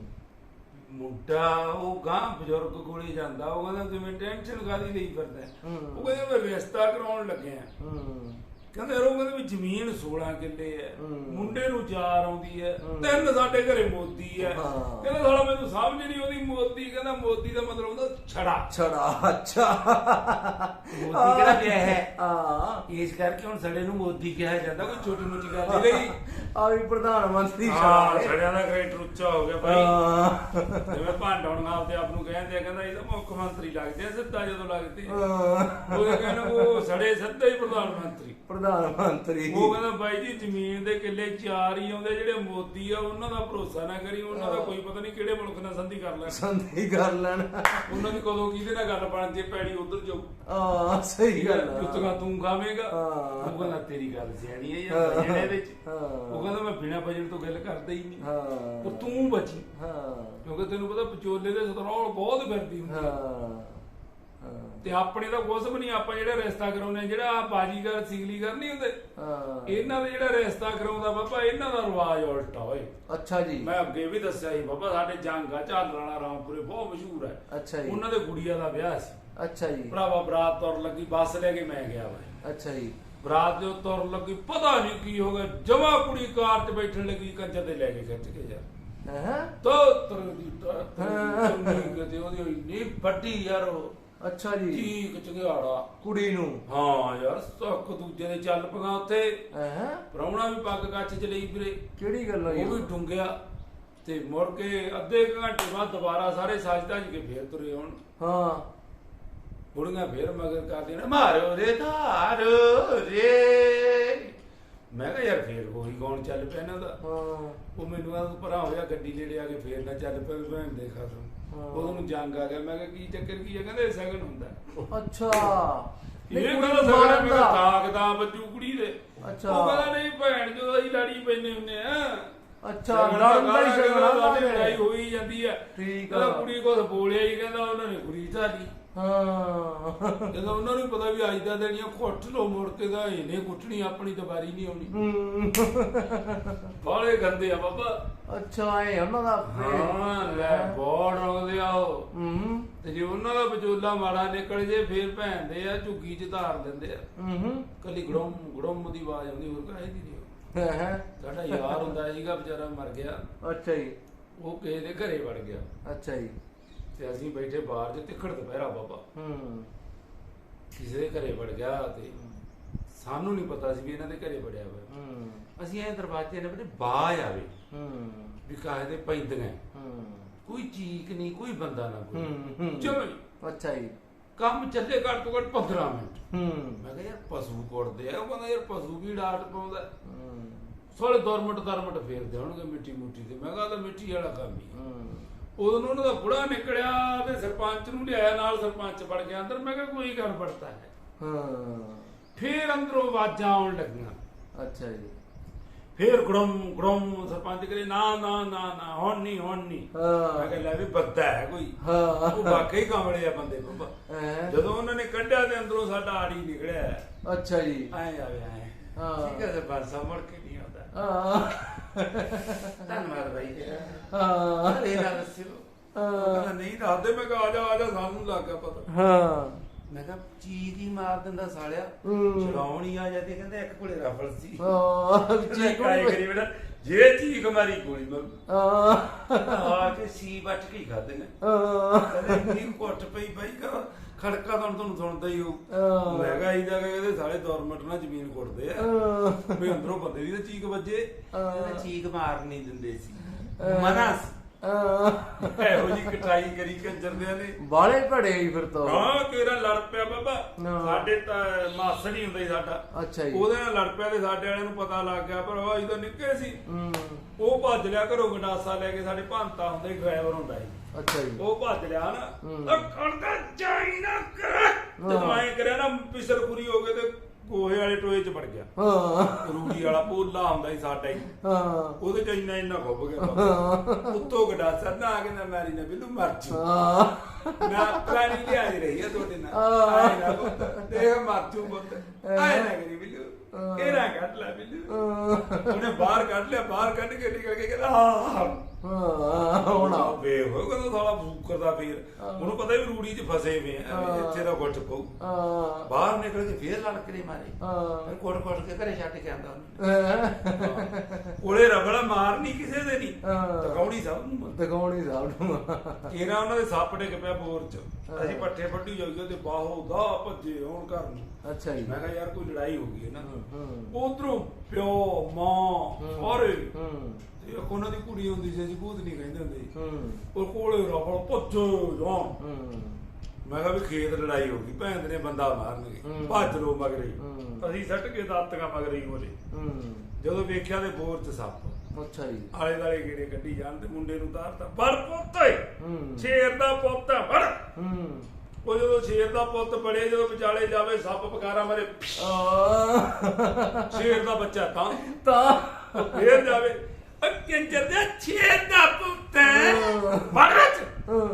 ਮੁੰਡਾ ਉਹ ਗਾਂ ਬਜ਼ੁਰਗ ਕੋਲੇ ਜਾਂਦਾ ਉਹ ਕਹਿੰਦਾ ਜਿਵੇਂ ਟੈਨਸ਼ਨ ਕਾਦੀ ਲਈ ਫਿਰਦਾ। ਉਹ ਕਹਿੰਦਾ ਮੈਂ ਰਿਸ਼ਤਾ ਕਰਾਉਣ ਲੱਗਿਆ। ਹੂੰ। ਕਹਿੰਦੇ ਯਾਰ ਉਹ ਕਹਿੰਦੇ ਵੀ ਜ਼ਮੀਨ 16 ਕਿੱਲੇ ਹੈ ਹੂੰ। ਮੁੰਡੇ ਨੂੰ ਚਾਰ ਆਉਂਦੀ ਹੈ ਹੂੰ। ਤਿੰਨ ਸਾਡੇ ਘਰੇ ਮੋਦੀ ਹਾਂ। ਕਹਿੰਦਾ ਸਾਲਾ ਮੈਨੂੰ ਸਮਝ ਨਹੀਂ ਉਹਦੀ ਮੋਦੀ ਕਹਿੰਦਾ ਮੋਦੀ ਦਾ ਮਤਲਬ ਹੁੰਦਾ ਛੜਾ ਛੜਾ ਅੱਛਾ ਮੋਦੀ ਕਿਹੜਾ ਪਿਆ ਹੈ? ਹਾਂ ਇਸ ਕਰਕੇ ਹੁਣ ਸੜੇ ਨੂੰ ਮੋਦੀ ਕਿਹਾ ਜਾਂਦਾ ਕੋਈ ਛੋਟੀ ਮੋਟੀ ਗੱਲ ਨਹੀਂ ਆ ਵੀ ਪ੍ਰਧਾਨ ਮੰਤਰੀ ਛੜਾ ਹੈ। ਸੜਿਆਂ ਦਾ ਗ੍ਰੇਟ ਉੱਚਾ ਹੋ ਗਿਆ ਭਾਈ ਹਾਂ ਜਿਵੇਂ ਭਾਂਡਣ ਆਪਦੇ ਆਪ ਨੂੰ ਕਹਿੰਦੇ ਆ ਕਹਿੰਦਾ ਇਹ ਤਾਂ ਮੁੱਖ ਮੰਤਰੀ ਲੱਗਦੇ ਆ ਸਿੱਧਾ ਜਦੋਂ ਲੱਗਦੇ। ਉਹ ਕਹਿੰਦਾ ਉਹ ਸੜੇ ਸਿੱਧਾ ਹੀ ਪ੍ਰਧਾਨ ਮੰਤਰੀ ਪ੍ਰਧਾਨ ਮੰਤਰੀ। ਉਹ ਕਹਿੰਦਾ ਬਾਈ ਜੀ ਜ਼ਮੀਨ ਦੇ ਕਿੱਲੇ ਚਾਰ ਹੀ ਆਉਂਦੇ ਜਿਹੜੇ ਮੋਦੀ ਆ ਉਹਨਾਂ ਦਾ ਭਰੋਸਾ ਨਾ ਕਰੀ ਉਹਨਾਂ ਦਾ ਕੋਈ ਪਤਾ ਨਹੀਂ ਕਿਹੜੇ ਮੁਲਕ ਨਾਲ ਸੰਧੀ ਕਰ ਲੈਣ। ਸੰਧੀ ਕਰ ਲੈਣ। ਉਹਨਾਂ ਦੀ ਕਦੋਂ ਕਿਹਦੇ ਨਾਲ ਗੱਲ ਬਣ ਜੇ ਪੈੜੀ ਉਧਰ ਜਾਊ। ਆ ਸਹੀ ਗੱਲ ਆ। ਜੁੱਤੀਆਂ ਤੂੰ ਖਾਵੇਂਗਾ। ਹਾਂ। ਉਹ ਕਹਿੰਦਾ ਤੇਰੀ ਗੱਲ ਸਿਆਣੀ ਹੈ ਹਾਂ। ਯਾਰ ਬਜਣੇ ਵਿੱਚ। ਹਾਂ। ਉਹ ਕਹਿੰਦਾ ਮੈਂ ਬਿਨਾਂ ਬਜਣ ਤੋਂ ਗੱਲ ਕਰਦਾ ਹੀ ਨਹੀਂ। ਹਾਂ ਪਰ ਤੂੰ ਬਚੀ। ਹਾਂ ਕਿਉਂਕਿ ਤੈਨੂੰ ਪਤਾ ਵਿਚੋਲੇ ਦੇ ਸਤਰੌਲ ਬਹੁਤ ਫਿਰਦੀ ਹੁੰਦੀ ਹਾਂ। ਹਾਂ ਤੇ ਆਪਣੇ ਤਾਂ ਕੁਝ ਵੀ ਨਹੀਂ ਆਪਾਂ ਜਿਹੜਾ ਰਿਸ਼ਤਾ ਕਰਾਉਂਦੇ ਆ, ਜਿਹੜਾ ਆ ਬਾਜੀਗਰ ਸਿਗਲੀਗਰ ਨਹੀਂ ਹੁੰਦੇ ਹਾਂ। ਇਹਨਾਂ ਦੇ ਜਿਹੜਾ ਰਿਸ਼ਤਾ ਕਰਾਉਂਦਾ ਬਾਬਾ ਇਹਨਾਂ ਦਾ ਰਿਵਾਜ ਉਲਟਾ ਓਏ। ਅੱਛਾ ਜੀ। ਮੈਂ ਅੱਗੇ ਵੀ ਦੱਸਿਆ ਸੀ ਬਾਬਾ ਸਾਡੇ ਜੰਗ ਝਾਲਣ ਵਾਲਾ ਰਾਮਪੁਰੇ ਬਹੁਤ ਮਸ਼ਹੂਰ ਹੈ। ਅੱਛਾ ਜੀ। ਉਹਨਾਂ ਦੇ ਗੁੜੀਆ ਦਾ ਵਿਆਹ ਸੀ। ਅੱਛਾ ਜੀ। ਭਰਾਵਾ ਬਰਾਤ ਤੁਰ ਲੱਗੀ ਬੱਸ ਲੈ ਕੇ ਮੈਂ ਗਿਆ ਵਾ। ਅੱਛਾ ਜੀ। ਬਰਾਤ ਜੋ ਤੁਰ ਲੱਗੀ ਪਤਾ ਨਹੀਂ ਕੀ ਹੋ ਗਿਆ ਜਮਾ ਕੁੜੀ ਕਾਰ 'ਚ ਬੈਠਣ ਲੱਗੀ ਕੰਜਰ ਤੇ ਲੈ ਕੇ ਖਿੱਚ ਕੇ ਜਾ। ਹੈ? ਤੋ ਤਰ ਦੀ ਤਰ ਕਦੇ ਉਹਦੀ ਇੰਨੀ ਵੱਡੀ ਯਾਰ ਉਹ। ਅੱਛਾ ਜੀ। ਠੀਕ ਚੰਗਿਆੜਾ। ਕੁੜੀ ਨੂੰ? ਹਾਂ ਯਾਰ ਸੱਕ ਦੂਜੇ ਦੇ ਚੱਲ ਪਗਾ ਉੱਥੇ ਹੈ? ਪ੍ਰਾਹੁਣਾ ਵੀ ਪੱਗ ਕੱਚ ਚ ਲਈ ਫਿਰੇ। ਕਿਹੜੀ ਗੱਲ ਹੋਈ ਉਹ ਵੀ ਡੁੰਗਿਆ ਤੇ ਮੁੜ ਕੇ ਅੱਧੇ ਕੁ ਘੰਟੇ ਬਾਅਦ ਦੁਬਾਰਾ ਸਾਰੇ ਸੱਜ ਧੱਜ ਕੇ ਫੇਰ ਤੁਰੇ ਹੁਣ ਹਾਂ। ਬੁੜੀਆਂ ਫੇਰ ਮਗਰ ਕਰਦੀਆਂ ਨੇ ਮਾਰੋ ਰੇ ਧਾਰ ਰੇ। ਮੈਂ ਕਿਹਾ ਯਾਰ ਫੇਰ ਉਹੀ ਕੌਣ ਚੱਲ ਪਿਆ ਇਹਨਾਂ ਦਾ? ਹਾਂ। ਉਹ ਮੈਨੂੰ ਤੂੰ ਪਰਾਂ ਹੋਇਆ ਗੱਡੀ ਨੇੜੇ ਆ ਕੇ ਫੇਰ ਨਾ ਚੱਲ ਪਿਆ ਭੈਣ ਦੇ ਖਸਮ ਹਾਂ। ਉਦੋਂ ਨੂੰ ਜੰਗ ਆ ਗਿਆ। ਮੈਂ ਕਿਹਾ ਕੀ ਚੱਕਰ ਕੀ ਹੈ ਕਹਿੰਦੇ ਇਹ ਸਗਨ ਹੁੰਦਾ। ਅੱਛਾ। ਇਹ ਕਹਿੰਦਾ ਕੁੜੀ ਸਗਨ ਮਾਰਨ ਮੈਂ ਦਾ। ਤਾਕ ਦਾ ਬੱਜੂ ਕੁੜੀ ਦੇ। ਅੱਛਾ। ਉਹ ਕਹਿੰਦਾ ਨਹੀਂ ਭੈਣ ਜਦੋਂ ਅਸੀਂ ਲੜੀ ਪੈਨੇ ਹੁੰਨੇ ਆ ਅੱਛਾ ਲੜਨ ਦਾ ਹੀ ਸ਼ਗਨ ਲੜਾਈ ਹੋਈ ਜਾਂਦੀ ਹੈ ਠੀਕ ਕਹਿੰਦਾ ਆ। ਕੁੜੀ ਕੋਲ ਬੋਲਿਆ ਹੀ ਕਹਿੰਦਾ ਉਹਨਾਂ ਨੇ ਕੁੜੀ ਢਾਲੀ ਹਾਂ। ਜਦੋਂ ਉਹਨਾਂ ਨੂੰ ਪਤਾ ਵੀ ਅੱਜ ਦਾ ਦੇਣੀਆਂ ਘੁੱਟ ਲੋ ਮੁੜ ਕੇ ਦਾ ਇਹਨੇ ਕੁੱਟਣੀ ਆਪਣੀ ਦੁਬਾਰੀ ਨਹੀਂ ਆਉਣੀ। ਹੂੰ। ਬਾਲੇ ਗੰਦੇ ਆ ਬਾਬਾ। ਅੱਛਾ ਇਹ ਉਹਨਾਂ ਦਾ ਹਾਂ ਲੈ ਬੋੜ ਰੋਂਦੇ ਆ ਉਹ। ਹੂੰ। ਤੇ ਜੇ ਉਹਨਾਂ ਦਾ ਵਿਚੋਲਾ ਮਾੜਾ ਨਿਕਲ ਜੇ ਫੇਰ ਭੈਣਦੇ ਆ ਝੁੱਗੀ ਚ ਧਾਰ ਦਿੰਦੇ ਆ। ਹੂੰ। ਕੱਲੀ ਗੜੋਮ ਗੜੋਮ ਦੀ ਆਵਾਜ਼ ਆਉਂਦੀ ਹੋਰ ਕਾਹਦੀ ਦੀ ਨਹੀਂ ਹੈ। ਸਾਡਾ ਯਾਰ ਹੁੰਦਾ ਸੀਗਾ ਵਿਚਾਰਾ ਮਰ ਗਿਆ। ਅੱਛਾ ਜੀ। ਉਹ ਕਿਸੇ ਦੇ ਘਰੇ ਵੜ ਗਿਆ। ਅੱਛਾ ਜੀ। ਤੇ ਅਸੀਂ ਬੈਠੇ ਬਾਹਰ ਤੇ ਤਿੱਖੜ ਦੁਪਹਿਰਾ ਬਾਬਾ। ਹੂੰ। ਕਿਸੇ ਦੇ ਘਰੇ ਵੜ ਗਿਆ ਤੇ ਸਾਨੂੰ ਨਹੀਂ ਪਤਾ ਸੀ ਵੀ ਇਹਨਾਂ ਦੇ ਘਰੇ ਵੜਿਆ ਹੋਇਆ। ਹੂੰ। ਅਸੀਂ ਇਹ ਦਰਵਾਜ਼ੇ ਨੇ ਬੜੇ ਬਾਹ ਆਵੇ ਹੂੰ। ਵੀ ਕਾਹੇ ਦੇ ਪੈਂਦੀਆਂ ਹੂੰ। ਕੋਈ ਚੀਕ ਨਹੀਂ ਕੋਈ ਬੰਦਾ ਨਾ ਕੋਈ। ਚਲੋ ਅੱਛਾ ਜੀ। ਕੰਮ ਚੱਲੇ ਘੱਟ ਤੋਂ ਘੱਟ 15 ਮਿੰਟ। ਹੂੰ। ਮੈਂ ਕਿਹਾ ਯਾਰ ਪਸ਼ੂ ਕੁੱਟਦੇ ਆ ਉਹ ਕਹਿੰਦਾ ਯਾਰ ਪਸ਼ੂ ਵੀ ਡਾਟ ਪਾਉਂਦਾ। ਹੂੰ। ਸਾਲੇ ਦਰਮਟ ਦਰਮਟ ਫੇਰਦੇ ਹੋਣਗੇ ਮਿੱਟੀ ਮੁੱਟੀ ਤੇ। ਮੈਂ ਕਿਹਾ ਤਾਂ ਮਿੱਟੀ ਵਾਲਾ ਕੰਮ। ਹੂੰ। ਉਦੋਂ ਉਹਨਾਂ ਦਾ ਬੁੜਾ ਨਿਕਲਿਆ ਤੇ ਸਰਪੰਚ ਨੂੰ ਲਿਆਇਆ ਨਾਲ ਸਰਪੰਚ ਵੜ ਗਿਆ। ਅੰਦਰ ਮੈਂ ਕਿਹਾ ਕੋਈ ਗੱਲ ਪੜਤਾ ਹੈ। ਹਾਂ। ਫੇਰ ਅੰਦਰੋਂ ਆਵਾਜ਼ਾਂ ਆਉਣ ਲੱਗੀਆਂ। ਅੱਛਾ ਜੀ। ਫੇਰ ਗੜਮ ਗੜਮ ਸਰਪੰਚ ਕਰੇ ਨਾ ਨਾ ਨਾ ਨਾ ਹੁਣ ਨਹੀਂ ਹੁਣ ਨਹੀਂ ਮੈਂ ਕਿਹਾ ਲੈ ਵੀ ਬੱਦਾ ਹੈ ਕੋਈ। ਹਾਂ। ਉਹ ਵਾਕਈ ਕਾਮਲੇ ਆ ਬੰਦੇ ਬੱਬਾ? ਜਦੋਂ ਉਹਨਾਂ ਨੇ ਕੱਢਿਆ ਤੇ ਅੰਦਰੋਂ ਸਾਡਾ ਆੜੀ ਨਿਕਲਿਆ। ਅੱਛਾ ਜੀ। ਆਏ ਆਵੇ ਹਾਂ। ਠੀਕ ਹੈ ਸਰਪੰਚ ਮੁੜ ਕੇ ਨਹੀਂ ਆਉਂਦਾ। ਹਾਂ। ਧੰਨਵਾਦ ਬਾਈ ਜੀ। ਹਾਂ। ਅਰੇ ਨਾ ਦੱਸਿਓ। ਹਾਂ। ਨਹੀਂ ਦੱਸਦੇ ਮੈਂ ਕਿਹਾ ਆ ਜਾ ਆ ਜਾ ਸਾਨੂੰ ਲੱਗ ਗਿਆ ਪਤਾ। ਹਾਂ। ਮੈਂ ਕਿਹਾ ਚੀਕ ਹੀ ਮਾਰ ਦਿੰਦਾ ਸਾਲਿਆ। ਹੀ। ਆ ਜਾਂਦੀ ਕਹਿੰਦਾ ਇੱਕ ਕੋਲੇ ਰਫਲ ਸੀ। ਹਾਂ। ਚੀਕ ਕਾਈ ਕਰੀ ਬੇਟਾ ਜੇ ਚੀਕ ਮਾਰੀ ਗੋਲੀ ਮਾਰ। ਹਾਂ। ਆ ਕੇ ਸੀ ਬੱਟ ਕੇ ਖਾਦੇ ਨੇ। ਹਾਂ। ਕਹਿੰਦੇ ਇੰਨੀ ਕੁੱਟ ਪਈ ਬਾਈ ਕਾ ਖੜਕਾ ਤਾਂ ਤੁਹਾਨੂੰ ਸੁਣਦਾ ਹੀ ਹੋ। ਮੈਂ ਕਿਹਾ ਕੇ ਕਹਿੰਦੇ ਸਾਰੇ ਦੌਰਮਟ ਨਾਲ ਜ਼ਮੀਨ ਕੁੱਟਦੇ ਆ। ਵੀ ਅੰਦਰੋਂ ਬੰਦੇ ਦੀ ਤਾਂ ਚੀਕ ਵੱਜੇ। ਚੀਕ ਮਾਰ ਨਹੀਂ ਦਿੰਦੇ ਸੀ। ਹਾਂ। ਮਨਾ ਸੀ। ਹਾਂ। ਇਹੋ ਜੀ ਕਟਾਈ ਕਰੀ ਕੰਜਰਦਿਆਂ ਨੇ। ਬਾਲੇ ਭੜੇ ਹੀ ਫਿਰ ਤੋਂ। ਹਾਂ ਕਿਹੜਾ ਲੜ ਪਿਆ ਬਾਬਾ। ਸਾਡੇ ਤਾਂ ਮਾਸੜ ਹੀ ਹੁੰਦਾ ਸੀ ਸਾਡਾ। ਅੱਛਾ ਜੀ। ਉਹਦੇ ਨਾਲ ਲੜ ਪਿਆ ਤੇ ਸਾਡੇ ਵਾਲਿਆਂ ਨੂੰ ਪਤਾ ਲੱਗ ਗਿਆ ਪਰ ਉਹ ਜਦੋਂ ਨਿੱਕੇ ਸੀ। ਹੂੰ। ਉਹ ਭੱਜ ਲਿਆ ਘਰੋਂ ਗੰਡਾਸਾ ਲੈ ਕੇ ਸਾਡੇ ਭਾਂਤਾ ਹੁੰਦਾ ਡਰਾਈਵਰ ਹੁੰਦਾ ਸੀ। ਅੱਛਾ ਜੀ। ਉਹ ਭੱਜ ਲਿਆ ਨਾ। ਉਹ ਖੜਦਾ ਜਾਈ ਨਾ ਕਰ। ਤੇ। ਮੈਂ ਕਰਿਆ ਨਾ ਪਿਸਰ ਪੂਰੀ ਹੋ ਗਏ ਤੇ ਕੋਹੇ ਵਾਲੇ ਟੋਏ 'ਚ ਵੜ ਗਿਆ। ਹਾਂ। ਰੂੜੀ ਵਾਲਾ ਪੋਲਾ ਹੁੰਦਾ ਸੀ ਸਾਡਾ ਹੀ। ਹਾਂ। ਉਹਦੇ 'ਚ ਇੰਨਾ ਇੰਨਾ ਖੁੱਭ ਗਿਆ। ਉੱਤੋਂ ਗਡਾਸਾ ਨਾ ਆ ਕੇ ਨਾ ਮਾਰੀ ਨਾ ਬਿੱਲੂ ਮਰ ਜੂ। ਹਾਂ। ਨਾ ਪੁਰਾਣੀ ਲਿਆਜ ਰਹੀ ਆ ਤੁਹਾਡੇ ਨਾਲ। ਹਾਂ। ਆਏ ਨਾ ਪੁੱਤ ਦੇਖ ਮਰ ਜੂ ਪੁੱਤ। ਆਏ ਨਾ ਕਰੀ ਬਿੱਲੂ। ਕਿਹੜਾ ਕੱਢ ਲੈ ਬਿੱਲੂ। ਉਹਨੇ ਬਾਹਰ ਕੱਢ ਲਿਆ ਬਾਹਰ ਕੱਢ ਕੇ ਨਿਕਲ ਕੇ ਕਹਿੰਦਾ ਹਾਂ। ਹਾਂ ਹੁਣ ਹੁਣ ਵੇ ਹੋ ਕਹਿੰਦਾ ਸਾਲਾ ਫੂਕਰ ਦਾ ਫੇਰ। ਉਹਨੂੰ ਪਤਾ ਵੀ ਰੂੜੀ 'ਚ ਫਸੇ ਵੇ ਆ ਵੀ। ਇੱਥੇ ਦਾ ਗੁੱਟ ਪਊ। ਹਾਂ। ਬਾਹਰ ਨਿਕਲ ਕੇ ਫੇਰ ਲੜਕਰੇ ਮਾਰੇ। ਹਾਂ। ਫਿਰ ਕੋਟ ਕੋਟ ਕੇ ਘਰੇ ਛੱਡ ਕੇ ਆਂਦਾ ਕੋਲੇ ਰਬੜਾ ਮਾਰ ਨਹੀਂ ਕਿਸੇ ਦੇ ਨਹੀਂ। ਤਕੌੜੀ ਸਭ ਨੂੰ। ਦਿਖਾਉਣੀ ਸਾਹਿਬ ਨੂੰ। ਇਹਨਾਂ ਉਹਨਾਂ ਦੇ ਸੱਪ ਡਿੱਗ ਪਿਆ ਬੋਰ 'ਚ। ਅਸੀਂ ਪੱਠੇ ਵੱਢੀ ਜਾਈਏ ਤੇ ਬਾਹੋਂ ਦਾ ਭੱਜੇ ਹੁਣ ਘਰ ਨੂੰ। ਅੱਛਾ ਜੀ। ਮੈਂ ਕਿਹਾ ਯਾਰ ਕੋਈ ਲੜਾਈ ਹੋ ਗਈ ਹੈ ਨਾ। ਉਧਰੋਂ ਪਿਓ ਮਾਂ ਸਾਰੇ। ਹੂੰ। ਤੇ ਇੱਕ ਉਹਨਾਂ ਦੀ ਕੁੜੀ ਹੁੰਦੀ ਸੀ ਅਸੀਂ ਭੂਤ ਨਹੀਂ ਕਹਿੰਦੇ ਹੁੰਦੇ ਸੀ। ਹੂੰ। ਉਹ ਕੋਲੇ ਰਬੜ ਭੱਜੇ ਜਾਣ ਹੂੰ। ਮੈਂ ਕਿਹਾ ਵੀ ਖੇਤ ਲੜਾਈ ਹੋ ਗਈ ਭੈਣ ਦੇ ਨੇ ਬੰਦਾ ਮਾਰਨਗੇ। ਹੂੰ। ਭੱਜ ਲੋ ਮਗਰੇ। ਹੂੰ। ਅਸੀਂ ਸੱਟ ਕੇ ਦਾਤੀਆਂ ਮਗਰੇ ਹੀ ਹੋਲੇ ਹੂੰ। ਜਦੋਂ ਵੇਖਿਆ ਤੇ ਬੋਰ ਚ ਸੱਪ। ਅੱਛਾ ਜੀ। ਆਲੇ ਦਾਲੇ ਗੇੜੇ ਕੱਢੀ ਜਾਣ ਤੇ ਮੁੰਡੇ ਨੂੰ ਤਾਰਤਾ ਪਰ ਪੁੱਤ ਓਏ! ਹੂੰ। ਸ਼ੇਰ ਦਾ ਪੁੱਤ ਹੈ ਪਰ ਹੂੰ। ਉਹ ਜਦੋਂ ਸ਼ੇਰ ਦਾ ਪੁੱਤ ਬੜੇ ਜਦੋਂ ਵਿਚਾਲੇ ਜਾਵੇ ਸੱਪ ਪਕਾਰਾ ਮਰੇ ਆ ਸ਼ੇਰ ਦਾ ਬੱਚਾ ਤਾਂ। ਤਾਂ। ਫੇਰ ਜਾਵੇ। ਕੰਜਰ ਦੇ ਸ਼ੇਰ ਦਾ ਪੁੱਤ ਹੈ। ਬੜਤ।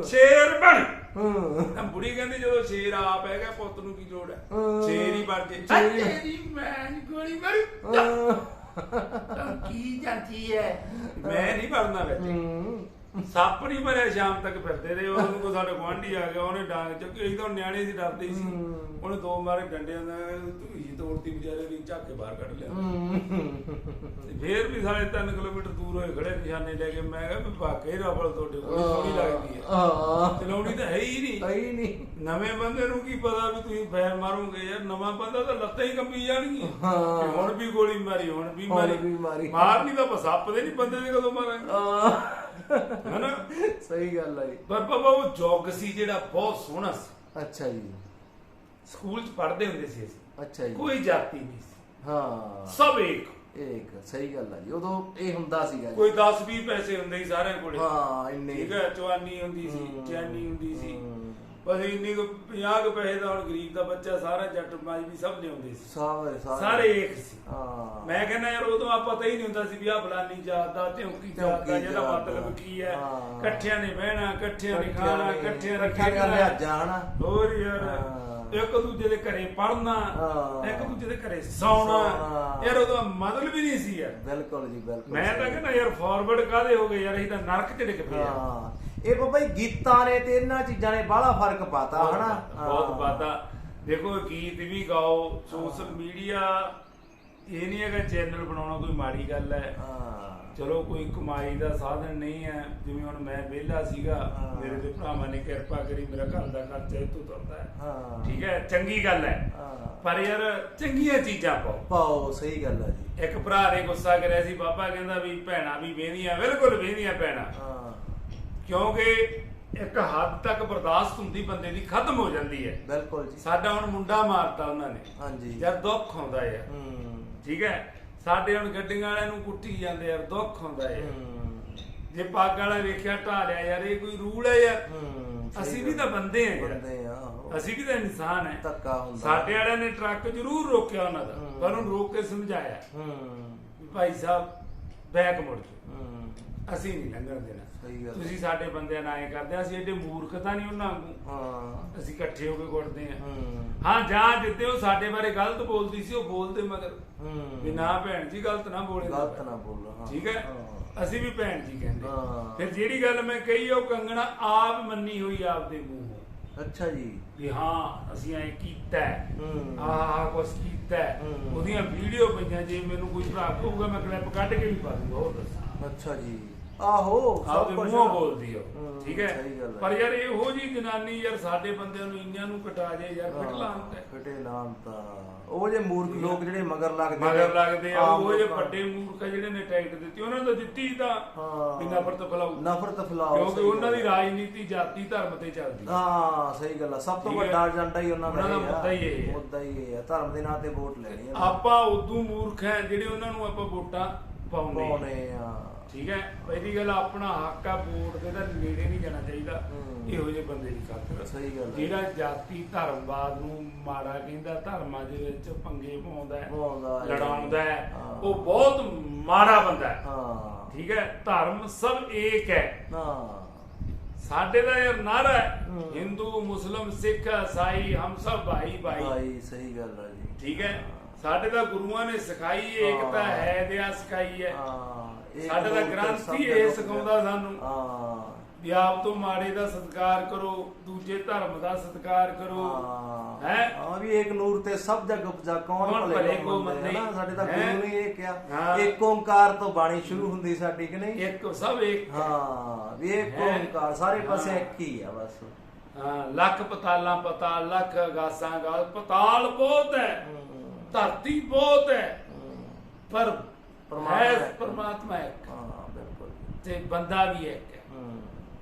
ਸ਼ੇਰ ਬਣ। ਹੂੰ। ਤਾਂ ਬੁੜੀ ਕਹਿੰਦੀ ਜਦੋਂ ਸ਼ੇਰ ਆਪ ਹੈਗਾ ਪੁੱਤ ਨੂੰ ਕੀ ਲੋੜ ਹੈ। ਸ਼ੇਰ ਹੀ ਬਣ ਜੇ। ਤੇਰੀ ਮੈਂ ਗੋਲੀ ਮਾਰੂ। ਕੀ ਜਾਂਦੀ ਹੈ? ਮੈਂ ਨਹੀਂ ਬਣਨਾ ਹੂੰ। ਸੱਪ ਨਹੀਂ ਮਰਿਆ ਸ਼ਾਮ ਤੱਕ ਫਿਰਦੇ ਰਹੇ। ਉਹਨੂੰ ਕੋ ਸਾਡੇ ਗੁਆਂਢੀ ਆ ਗਿਆ ਉਹਨੇ ਡਾਂਗ ਚੱਕੀ। ਅਸੀਂ ਤਾਂ ਨਿਆਣੇ ਸੀ ਡਰਦੇ ਸੀ। ਹੂੰ। ਉਹਨੇ ਦੋ ਮਾਰੇ ਡੰਡਿਆਂ ਦਾ ਧੂਈ ਤੋੜਤੀ ਵਿਚਾਰੇ ਦੀ ਝਾਕੇ ਬਾਹਰ ਕੱਢ ਲਿਆ। ਤੇ ਫੇਰ ਵੀ ਸਾਡੇ 3 ਕਿਲੋਮੀਟਰ ਦੂਰ ਹੋਏ ਖੜੇ ਨਿਸ਼ਾਨੇ ਲੈ ਕੇ। ਮੈਂ ਕਿਹਾ ਵੀ ਵਾਕਈ ਰਫਲ ਤੁਹਾਡੇ ਕੋਲ ਸੋਹਣੀ ਲੱਗਦੀ ਹੈ ਚਲਾਉਣੀ ਤਾਂ ਹੈ ਹੀ ਨਹੀਂ। ਆਈ ਨਹੀਂ। ਨਵੇਂ ਬੰਦੇ ਨੂੰ ਕੀ ਪਤਾ ਵੀ ਤੁਸੀਂ ਫੈਰ ਮਾਰੋਗੇ ਯਾਰ। ਨਵਾਂ ਬੰਦਾ ਤਾਂ ਲੱਤਾਂ ਹੀ ਕੰਬੀ ਜਾਣਗੀਆਂ। ਹਾਂ। ਹੁਣ ਵੀ ਗੋਲੀ ਮਾਰੀ ਹੁਣ ਵੀ ਮਾਰੀ। ਮਾਰਨੀ ਤਾਂ ਸੱਪ ਦੇ ਨਹੀਂ ਬੰਦੇ ਦੇ ਕਦੋਂ ਮਾਰਾਂਗੇ? ਹਨਾ ਸਹੀ ਗੱਲ ਹੈ। ਪਰ ਬਾਬਾ ਉਹ ਜੋਗ ਸੀ ਜਿਹੜਾ ਬਹੁਤ ਸੋਹਣਾ ਸੀ। ਅੱਛਾ ਜੀ। ਸਕੂਲ ਚ ਪੜ੍ਹਦੇ ਹੁੰਦੇ ਸੀ ਅਸੀਂ। ਅੱਛਾ ਜੀ। ਕੋਈ ਜਾਤੀ ਨਹੀਂ ਸੀ। ਹਾਂ। ਸਭ ਇੱਕ। ਇੱਕ ਸਹੀ ਗੱਲ ਹੈ ਜੀ। ਉਦੋਂ ਇਹ ਹੁੰਦਾ ਸੀਗਾ ਜੀ। ਕੋਈ 10 20 ਪੈਸੇ ਹੁੰਦੇ ਸੀ ਸਾਰਿਆਂ ਕੋਲੇ। ਹਾਂ ਇੰਨੇ। ਠੀਕ ਹੈ ਚਵਾਨੀ ਹੁੰਦੀ ਸੀ। ਚੈਨੀ ਹੁੰਦੀ ਸੀ। ਹਮ। ਬਸ ਇੰਨੀ ਕੁ 50 ਕੁ ਪੈਸੇ ਦਾ ਹੁਣ ਗਰੀਬ ਦਾ ਬੱਚਾ ਸਾਰਾ ਜੱਟ ਮਾਜ ਵੀ ਸਭ ਲਿਆਉਂਦੇ ਸੀ ਸਾਰੇ ਸਾਰੇ ਇੱਕ ਸੀ ਹਾਂ ਮੈਂ ਕਹਿੰਦਾ ਯਾਰ ਉਦੋਂ ਆ ਪਤਾ ਹੀ ਨਹੀਂ ਹੁੰਦਾ ਸੀ ਵੀ ਆ ਫਲਾਨੀ ਜਾਤ ਦਾ ਧਿਉਂਕੀ ਜਾਤ ਦਾ ਦਾ। ਮਤਲਬ ਕੀ ਹੈ। ਇਕੱਠਿਆਂ ਨੇ ਬਹਿਣਾ ਇਕੱਠਿਆਂ ਨੇ ਖਾਣਾ ਇਕੱਠਿਆਂ ਨੇ ਇਕੱਠਿਆਂ ਖੇਡਣਾ ਲਿਆ ਜਾਣਾ ਹੋਰ ਯਾਰ। ਇੱਕ ਦੂਜੇ ਦੇ ਘਰੇ ਪੜਨਾ। ਇੱਕ ਦੂਜੇ ਦੇ ਘਰੇ ਸੌਣਾ। ਯਾਰ ਉਹਦਾ ਮਤਲਬ ਵੀ ਨਹੀਂ ਸੀ ਯਾਰ ਬਿਲਕੁਲ ਜੀ ਬਿਲਕੁਲ ਮੈਂ ਤਾਂ। ਕਹਿੰਦਾ ਯਾਰ ਫਾਰਵਰਡ ਕਾਦੇ ਹੋ ਗਏ ਯਾਰ ਅਸੀਂ ਤਾਂ ਨਰਕ ਚ ਡਿੱਗ ਪਏ। ਹਾਂ ਇਹ ਬਾਬਾ ਜੀ ਗੀਤਾਂ ਨੇ ਤੇ ਇਹਨਾਂ ਚੀਜ਼ਾਂ ਨੇ ਬਾਹਲਾ ਫ਼ਰਕ ਪਾਤਾ ਹਨਾ? ਬਹੁਤ ਪਾਤਾ। ਦੇਖੋ ਗੀਤ ਵੀ ਗਾਓ ਸੋਸ਼ਲ ਮੀਡੀਆ ਇਹ ਨਹੀਂ ਹੈਗਾ ਚੈਨਲ ਬਣਾਉਣਾ ਕੋਈ ਮਾੜੀ ਗੱਲ ਹੈ। ਚਲੋ ਕੋਈ ਕਮਾਈ ਦਾ ਸਾਧਨ ਨਹੀਂ ਹੈ। ਜਿਵੇਂ ਹੁਣ ਮੈਂ ਵਿਹਲਾ ਸੀਗਾ। ਮੇਰੇ ਤੇ ਭਰਾਵਾਂ ਨੇ ਕਿਰਪਾ ਕਰੀ ਮੇਰਾ ਘਰ ਦਾ ਖਰਚਾ ਇਤੋਂ ਤੁਰਦਾ ਹੈ। ਠੀਕ ਹੈ ਚੰਗੀ ਗੱਲ ਹੈ। ਪਰ ਯਾਰ ਚੰਗੀਆਂ ਚੀਜ਼ਾਂ ਪਾਓ। ਪਾਓ ਸਹੀ ਗੱਲ ਹੈ ਜੀ। ਇੱਕ ਭਰਾ ਨੇ ਗੁੱਸਾ ਕਰਿਆ ਸੀ ਬਾਬਾ ਕਹਿੰਦਾ ਵੀ ਭੈਣਾਂ ਵੀ ਵੇਹਦੀਆਂ ਬਿਲਕੁਲ ਵੇਹਦੀਆਂ ਭੈਣਾਂ। ਕਿਉਂਕਿ ਇੱਕ ਹੱਦ ਤੱਕ ਬਰਦਾਸ਼ਤ ਹੁੰਦੀ ਬੰਦੇ ਦੀ ਖਤਮ ਹੋ ਜਾਂਦੀ ਹੈ। ਬਿਲਕੁਲ ਜੀ। ਸਾਡਾ ਹੁਣ ਮੁੰਡਾ ਮਾਰਤਾ ਉਹਨਾਂ ਨੇ। ਹਾਂਜੀ। ਯਾਰ ਦੁੱਖ ਹੁੰਦਾ ਯਾਰ ਹੂੰ। ਠੀਕ ਹੈ? ਸਾਡੇ ਹੁਣ ਗੱਡੀਆਂ ਵਾਲਿਆਂ ਨੂੰ ਕੁੱਟੀ ਜਾਂਦੇ ਯਾਰ ਦੁੱਖ ਹੁੰਦਾ ਯਾਰ ਹੂੰ। ਜੇ ਪੱਗ ਵਾਲਾ ਵੇਖਿਆ ਢਾ ਲਿਆ ਯਾਰ ਇਹ ਕੋਈ ਰੂਲ ਹੈ ਯਾਰ ਅਸੀਂ ਵੀ। ਤਾਂ ਬੰਦੇ ਹਾਂ ਯਾਰ। ਬੰਦੇ ਆ। ਅਸੀਂ ਵੀ ਤਾਂ ਇਨਸਾਨ ਹੈ ਧੱਕਾ ਹੁੰਦਾ। ਸਾਡੇ ਵਾਲਿਆਂ ਨੇ ਟਰੱਕ ਜ਼ਰੂਰ ਰੋਕਿਆ ਉਹਨਾਂ ਦਾ। ਪਰ ਉਹਨੂੰ ਰੋਕ ਕੇ ਸਮਝਾਇਆ ਹੂੰ। ਭਾਈ ਸਾਹਿਬ ਬੈਕ ਮੁੜ ਹੂੰ। ਅਸੀਂ ਨਹੀਂ ਲੰਘਣ ਦੇਣਾ। ਸਹੀ ਗੱਲ ਤੁਸੀਂ ਸਾਡੇ ਬੰਦਿਆਂ ਨਾਲ ਐ ਕਰਦੇ ਆ, ਅਸੀਂ ਏਡੇ ਮੂਰਖ ਤਾਂ ਨਹੀਂ ਉਹਨਾਂ ਵਾਂਗੂ। ਹਾਂ। ਅਸੀਂ ਇਕੱਠੇ ਹੋ ਕੇ ਕੁੱਟਦੇ ਆ। ਹੂੰ। ਹਾਂ ਜਾਂ ਜਿੱਤੇ ਉਹ ਸਾਡੇ ਬਾਰੇ ਗਲਤ ਬੋਲਦੀ ਸੀ ਉਹ ਬੋਲਦੇ ਮਗਰ। ਵੀ ਹੂੰ ਨਾ ਭੈਣ ਜੀ ਗਲਤ ਨਾ ਬੋਲੇ। ਗਲਤ ਨਾ ਬੋਲੋ ਹਾਂ। ਠੀਕ ਹੈ? ਹਾਂ। ਅਸੀਂ ਵੀ ਭੈਣ ਜੀ ਕਹਿੰਦੇ। ਹਾਂ। ਫਿਰ ਜਿਹੜੀ ਗੱਲ ਮੈਂ ਕਹੀ ਉਹ ਕੰਗਣਾ ਆਪ ਮੰਨੀ ਹੋਈ ਆਪਦੇ ਮੂੰਹੋਂ। ਅੱਛਾ ਜੀ। ਵੀ ਹਾਂ ਅਸੀਂ ਐ ਕੀਤਾ ਹੈ। ਹੂੰ। ਆਹ ਕੁਛ ਕੀਤਾ ਹੈ। ਹੂੰ। ਉਹਦੀਆਂ ਵੀਡੀਓ ਪਈਆਂ ਜੇ ਮੈਨੂੰ ਕੋਈ ਭਰਾ ਕਹੂਗਾ ਮੈਂ ਕਲਿੱਪ ਕੱਢ ਕੇ ਵੀ ਪਾ ਦੂੰਗਾ ਉਹ ਦੱਸਾਂ। ਅੱਛਾ ਜੀ। ਆਹੋ ਆਪਦੇ ਕੁਛ- ਮੂੰਹੋਂ ਬੋਲਦੀ ਆ ਠੀਕ ਹੈ ਸਹੀ ਗੱਲ ਹੈ। ਪਰ ਯਾਰ ਇਹੋ ਜੀ ਜਨਾਨੀ ਯਾਰ ਸਾਡੇ ਬੰਦਿਆਂ ਨੂੰ ਇੰਨਿਆਂ ਨੂੰ ਕਟਾ ਜੇ ਯਾਰ ਹਾਂ, ਫਿਟਲਾ ਹੁੰਦਾ। ਫਿਟੇ ਨਾਮ ਤਾਂ ਉਹ ਜੇ ਮੂਰਖ ਲੋਕ ਜਿਹੜੇ ਮਗਰ ਲੱਗਦੇ ਮਗਰ ਨੇ, ਲੱਗਦੇ ਆ ਆਮ ਉਹ ਜੇ ਲੋਕਾਂ- ਵੱਡੇ ਮੂਰਖ ਆ ਜਿਹੜੇ ਨੇ ਟਿਕਟ ਦਿੱਤੀ ਉਹਨਾਂ ਨੂੰ ਤਾਂ ਦਿੱਤੀ ਤਾਂ ਹਾਂ। ਵੀ ਨਫ਼ਰਤ ਫੈਲਾਊ ਨਫ਼ਰਤ ਫੈਲਾਓ ਕਿਉਂਕਿ ਸਹੀ ਉਹਨਾਂ ਦੀ ਹੈ। ਰਾਜਨੀਤੀ ਜਾਤੀ ਧਰਮ ਤੇ ਚੱਲਦੀ ਹੈ ਹਾਂ ਸਹੀ ਗੱਲ ਆ ਸਭ ਤੋਂ ਠੀਕ ਹੈ। ਵੱਡਾ ਏਜੰਡਾ ਹੀ ਉਹਨਾਂ ਦਾ ਉਹਨਾਂ ਦਾ ਇਹ ਆ। ਮੁੱਦਾ ਹੀ ਇਹ ਹੈ। ਮੁੱਦਾ ਹੀ ਇਹ ਆ ਧਰਮ ਦੇ ਨਾਂ ਤੇ ਵੋਟ ਲੈਣੀ ਆ ਆਪਾਂ ਉਦੋਂ ਮੂਰਖ ਹੈ ਜਿਹੜੇ ਉਹਨਾਂ ਨੂੰ ਆਪਾਂ ਵੋਟਾਂ ਪਾਉਂਦੇ ਪਾਉਣੇ ਆ ਠੀਕ ਹੈ? ਪਹਿਲੀ ਗੱਲ ਆਪਣਾ ਹੱਕ ਆ ਵੋਟ ਦੇ ਤਾਂ ਨੇੜੇ ਨਹੀਂ ਜਾਣਾ ਚਾਹੀਦਾ। ਇਹੋ ਜਿਹੇ ਬੰਦੇ ਦੀ ਖਾਤਰ ਸਹੀ ਗੱਲ ਹੈ। ਜਿਹੜਾ ਜਾਤੀ ਧਰਮਵਾਦ ਨੂੰ ਮਾੜਾ ਕਹਿੰਦਾ ਧਰਮਾਂ ਦੇ ਵਿੱਚ ਪੰਗੇ ਪਾਉਂਦਾ ਹੈ। ਲੜਾਉਂਦਾ ਹੈ। ਉਹ ਬਹੁਤ ਮਾੜਾ ਬੰਦਾ ਹੈ। ਹਾਂ। ਠੀਕ ਹੈ? ਧਰਮ ਸਭ ਏਕ ਹੈ। ਹਾਂ। ਸਾਡੇ ਦਾ ਇਹ ਨਾਰਾ ਹੈ। ਹਿੰਦੂ ਮੁਸਲਮ ਸਿੱਖ ਈਸਾਈ ਹਮ ਸਭ ਭਾਈ ਭਾਈ। ਭਾਈ ਸਹੀ ਗੱਲ ਹੈ ਜੀ। ਠੀਕ ਹੈ? ਸਾਡੇ ਤਾਂ ਗੁਰੂਆਂ ਨੇ ਸਿਖਾਈ ਏਕਤਾ ਹਾਂ। ਦਿਆ ਸਿਖਾਈ ਹੈ। ਸਾਡਾ ਤਾਂ ਲੋਕ ਗ੍ਰੰਥ ਦੇ ਇਹ ਸਿਖਾਉਂਦਾ ਸਾਨੂੰ। ਹਾਂ। ਵੀ ਆਪ ਤੋਂ ਮਾੜੇ ਦਾ ਸਤਿਕਾਰ ਕਰੋ ਦੂਜੇ ਧਰਮ ਦਾ ਸਤਿਕਾਰ ਕਰੋ। ਹਾਂ। ਹੈਂ? ਵੀ ਇੱਕ ਨੂਰ ਤੇ ਸਭ ਜਗ ਉਪਜਾ ਕੌਣ ਭਲੇ ਕੋ ਮੰਦੇ। ਨਾ ਸਾਡੇ ਤਾਂ? ਗੁਰੂ ਨੇ ਇਹ ਕਿਹਾ। ਇੱਕ ਓੰਕਾਰ ਤੋਂ ਬਾਣੀ ਸ਼ੁਰੂ ਹੁੰਦੀ ਸਾਡੀ ਕਿ ਨਹੀਂ? ਇੱਕ ਸਭ ਇੱਕ। ਹਾਂ ਵੀ ਇੱਕ? ਓੰਕਾਰ ਸਾਰੇ ਪਾਸੇ। ਇੱਕ ਹੀ ਆ ਬਸ। ਹਾਂ ਲੱਖ ਪਤਾਲਾਂ ਪਤਾਲ ਲੱਖ ਗਾਸਾਂ ਗਾਲ ਪਤਾਲ ਬਹੁਤ ਹੈ ਧਰਤੀ ਬਹੁਤ ਹੈ। ਪਰ ਹੈ। ਪਰਮਾਤਮਾ ਇੱਕ ਹਾਂ। ਬਿਲਕੁਲ ਤੇ ਬੰਦਾ ਵੀ ਇੱਕ ਹੈ।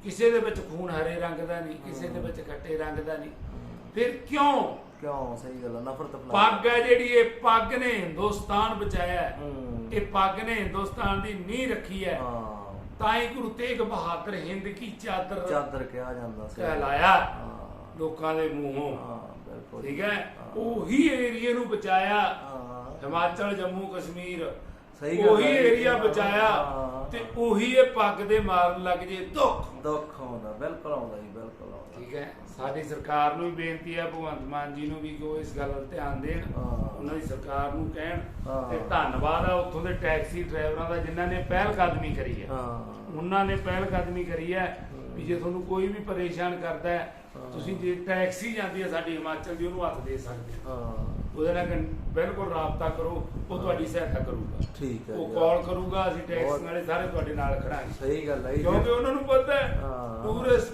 ਕਿਸੇ ਦੇ ਵਿੱਚ ਖੂਨ ਹਰੇ ਰੰਗ ਦਾ ਨਹੀਂ ਕਿਸੇ ਦੇ ਵਿੱਚ ਖੱਟੇ ਰੰਗ ਦਾ ਨਹੀਂ। ਫਿਰ ਕਿਉਂ? ਕਿਉਂ? ਸਹੀ ਗੱਲ ਨਫ਼ਰਤ ਫੈਲਾ ਪੱਗ ਹੈ ਜਿਹੜੀ ਇਹ ਪੱਗ ਨੇ ਹਿੰਦੁਸਤਾਨ ਬਚਾਇਆ ਇਹ ਪੱਗ ਨੇ ਹਿੰਦੁਸਤਾਨ ਦੀ ਨੀਂਹ ਰੱਖੀ ਹੈ। ਤਾਂ ਹੀ ਗੁਰੂ ਤੇਗ ਬਹਾਦਰ ਹਿੰਦ ਕੀ ਚਾਦਰ ਚਾਦਰ ਕਿਹਾ ਜਾਂਦਾ ਸੀ। ਕਹਿਲਾਇਆ ਲੋਕਾਂ ਦੇ ਮੂੰਹੋਂ। ਹਾਂ ਬਿਲਕੁਲ ਠੀਕ ਹੈ? ਉਹੀ ਏਰੀਏ ਨੂੰ ਬਚਾਇਆ। ਹਿਮਾਚਲ ਜੰਮੂ ਕਸ਼ਮੀਰ। ਸਹੀ ਗੱਲ ਉਹੀ। ਏਰੀਆ ਬਚਾਇਆ। ਤੇ ਉਹੀ ਇਹ ਪੱਗ ਦੇ ਮਾਰਨ ਲੱਗ ਜੇ ਦੁੱਖ ਦੁੱਖ ਆਉਂਦਾ ਬਿਲਕੁਲ ਆਉਂਦਾ ਜੀ ਬਿਲਕੁਲ ਆਉਂਦਾ ਠੀਕ ਹੈ ਸਾਡੀ ਸਰਕਾਰ ਨੂੰ ਵੀ ਬੇਨਤੀ ਹੈ ਭਗਵੰਤ ਮਾਨ ਜੀ ਨੂੰ ਵੀ ਕਿ ਉਹ ਇਸ ਗੱਲ ਵੱਲ ਧਿਆਨ ਦੇਣ। ਉਹਨਾਂ ਦੀ ਸਰਕਾਰ ਨੂੰ ਕਹਿਣ। ਤੇ ਧੰਨਵਾਦ ਆ ਉੱਥੋਂ ਦੇ ਟੈਕਸੀ ਡਰਾਈਵਰਾਂ ਦਾ ਜਿਨ੍ਹਾਂ ਨੇ ਪਹਿਲ ਕਦਮੀ ਕਰੀ ਹੈ ਹਾਂ ਉਹਨਾਂ ਨੇ ਪਹਿਲ ਕਦਮੀ ਕਰੀ ਹੈ ਵੀ ਜੇ ਤੁਹਾਨੂੰ ਕੋਈ ਵੀ ਪਰੇਸ਼ਾਨ ਕਰਦਾ ਹਾਂ। ਤੁਸੀਂ ਜੇ ਟੈਕਸੀ ਜਾਂਦੀ ਹੈ ਸਾਡੀ ਹਿਮਾਚਲ ਦੀ ਉਹਨੂੰ ਹੱਥ ਦੇ ਸਕਦੇ ਹੋ ਹਾਂ। ਉਹਦੇ ਨਾਲ ਕਨ- ਬਿਲਕੁਲ ਰਾਬਤਾ ਕਰੋ ਉਹ ਤੁਹਾਡੀ ਸਹਾਇਤਾ ਕਰੂਗਾ। ਠੀਕ ਹੈ ਉਹ ਜੀ। ਕਾਲ ਕਰੂਗਾ ਅਸੀਂ ਟੈਕਸੀ ਬਹੁਤ- ਵਾਲੇ ਸਾਰੇ ਤੁਹਾਡੇ ਨਾਲ ਖੜਾਂਗੇ ਸਹੀ ਗੱਲ ਹੈ ਜੀ। ਕਿਉਂਕਿ ਉਹਨਾਂ ਨੂੰ ਪਤਾ ਹੈ ਹਾਂ।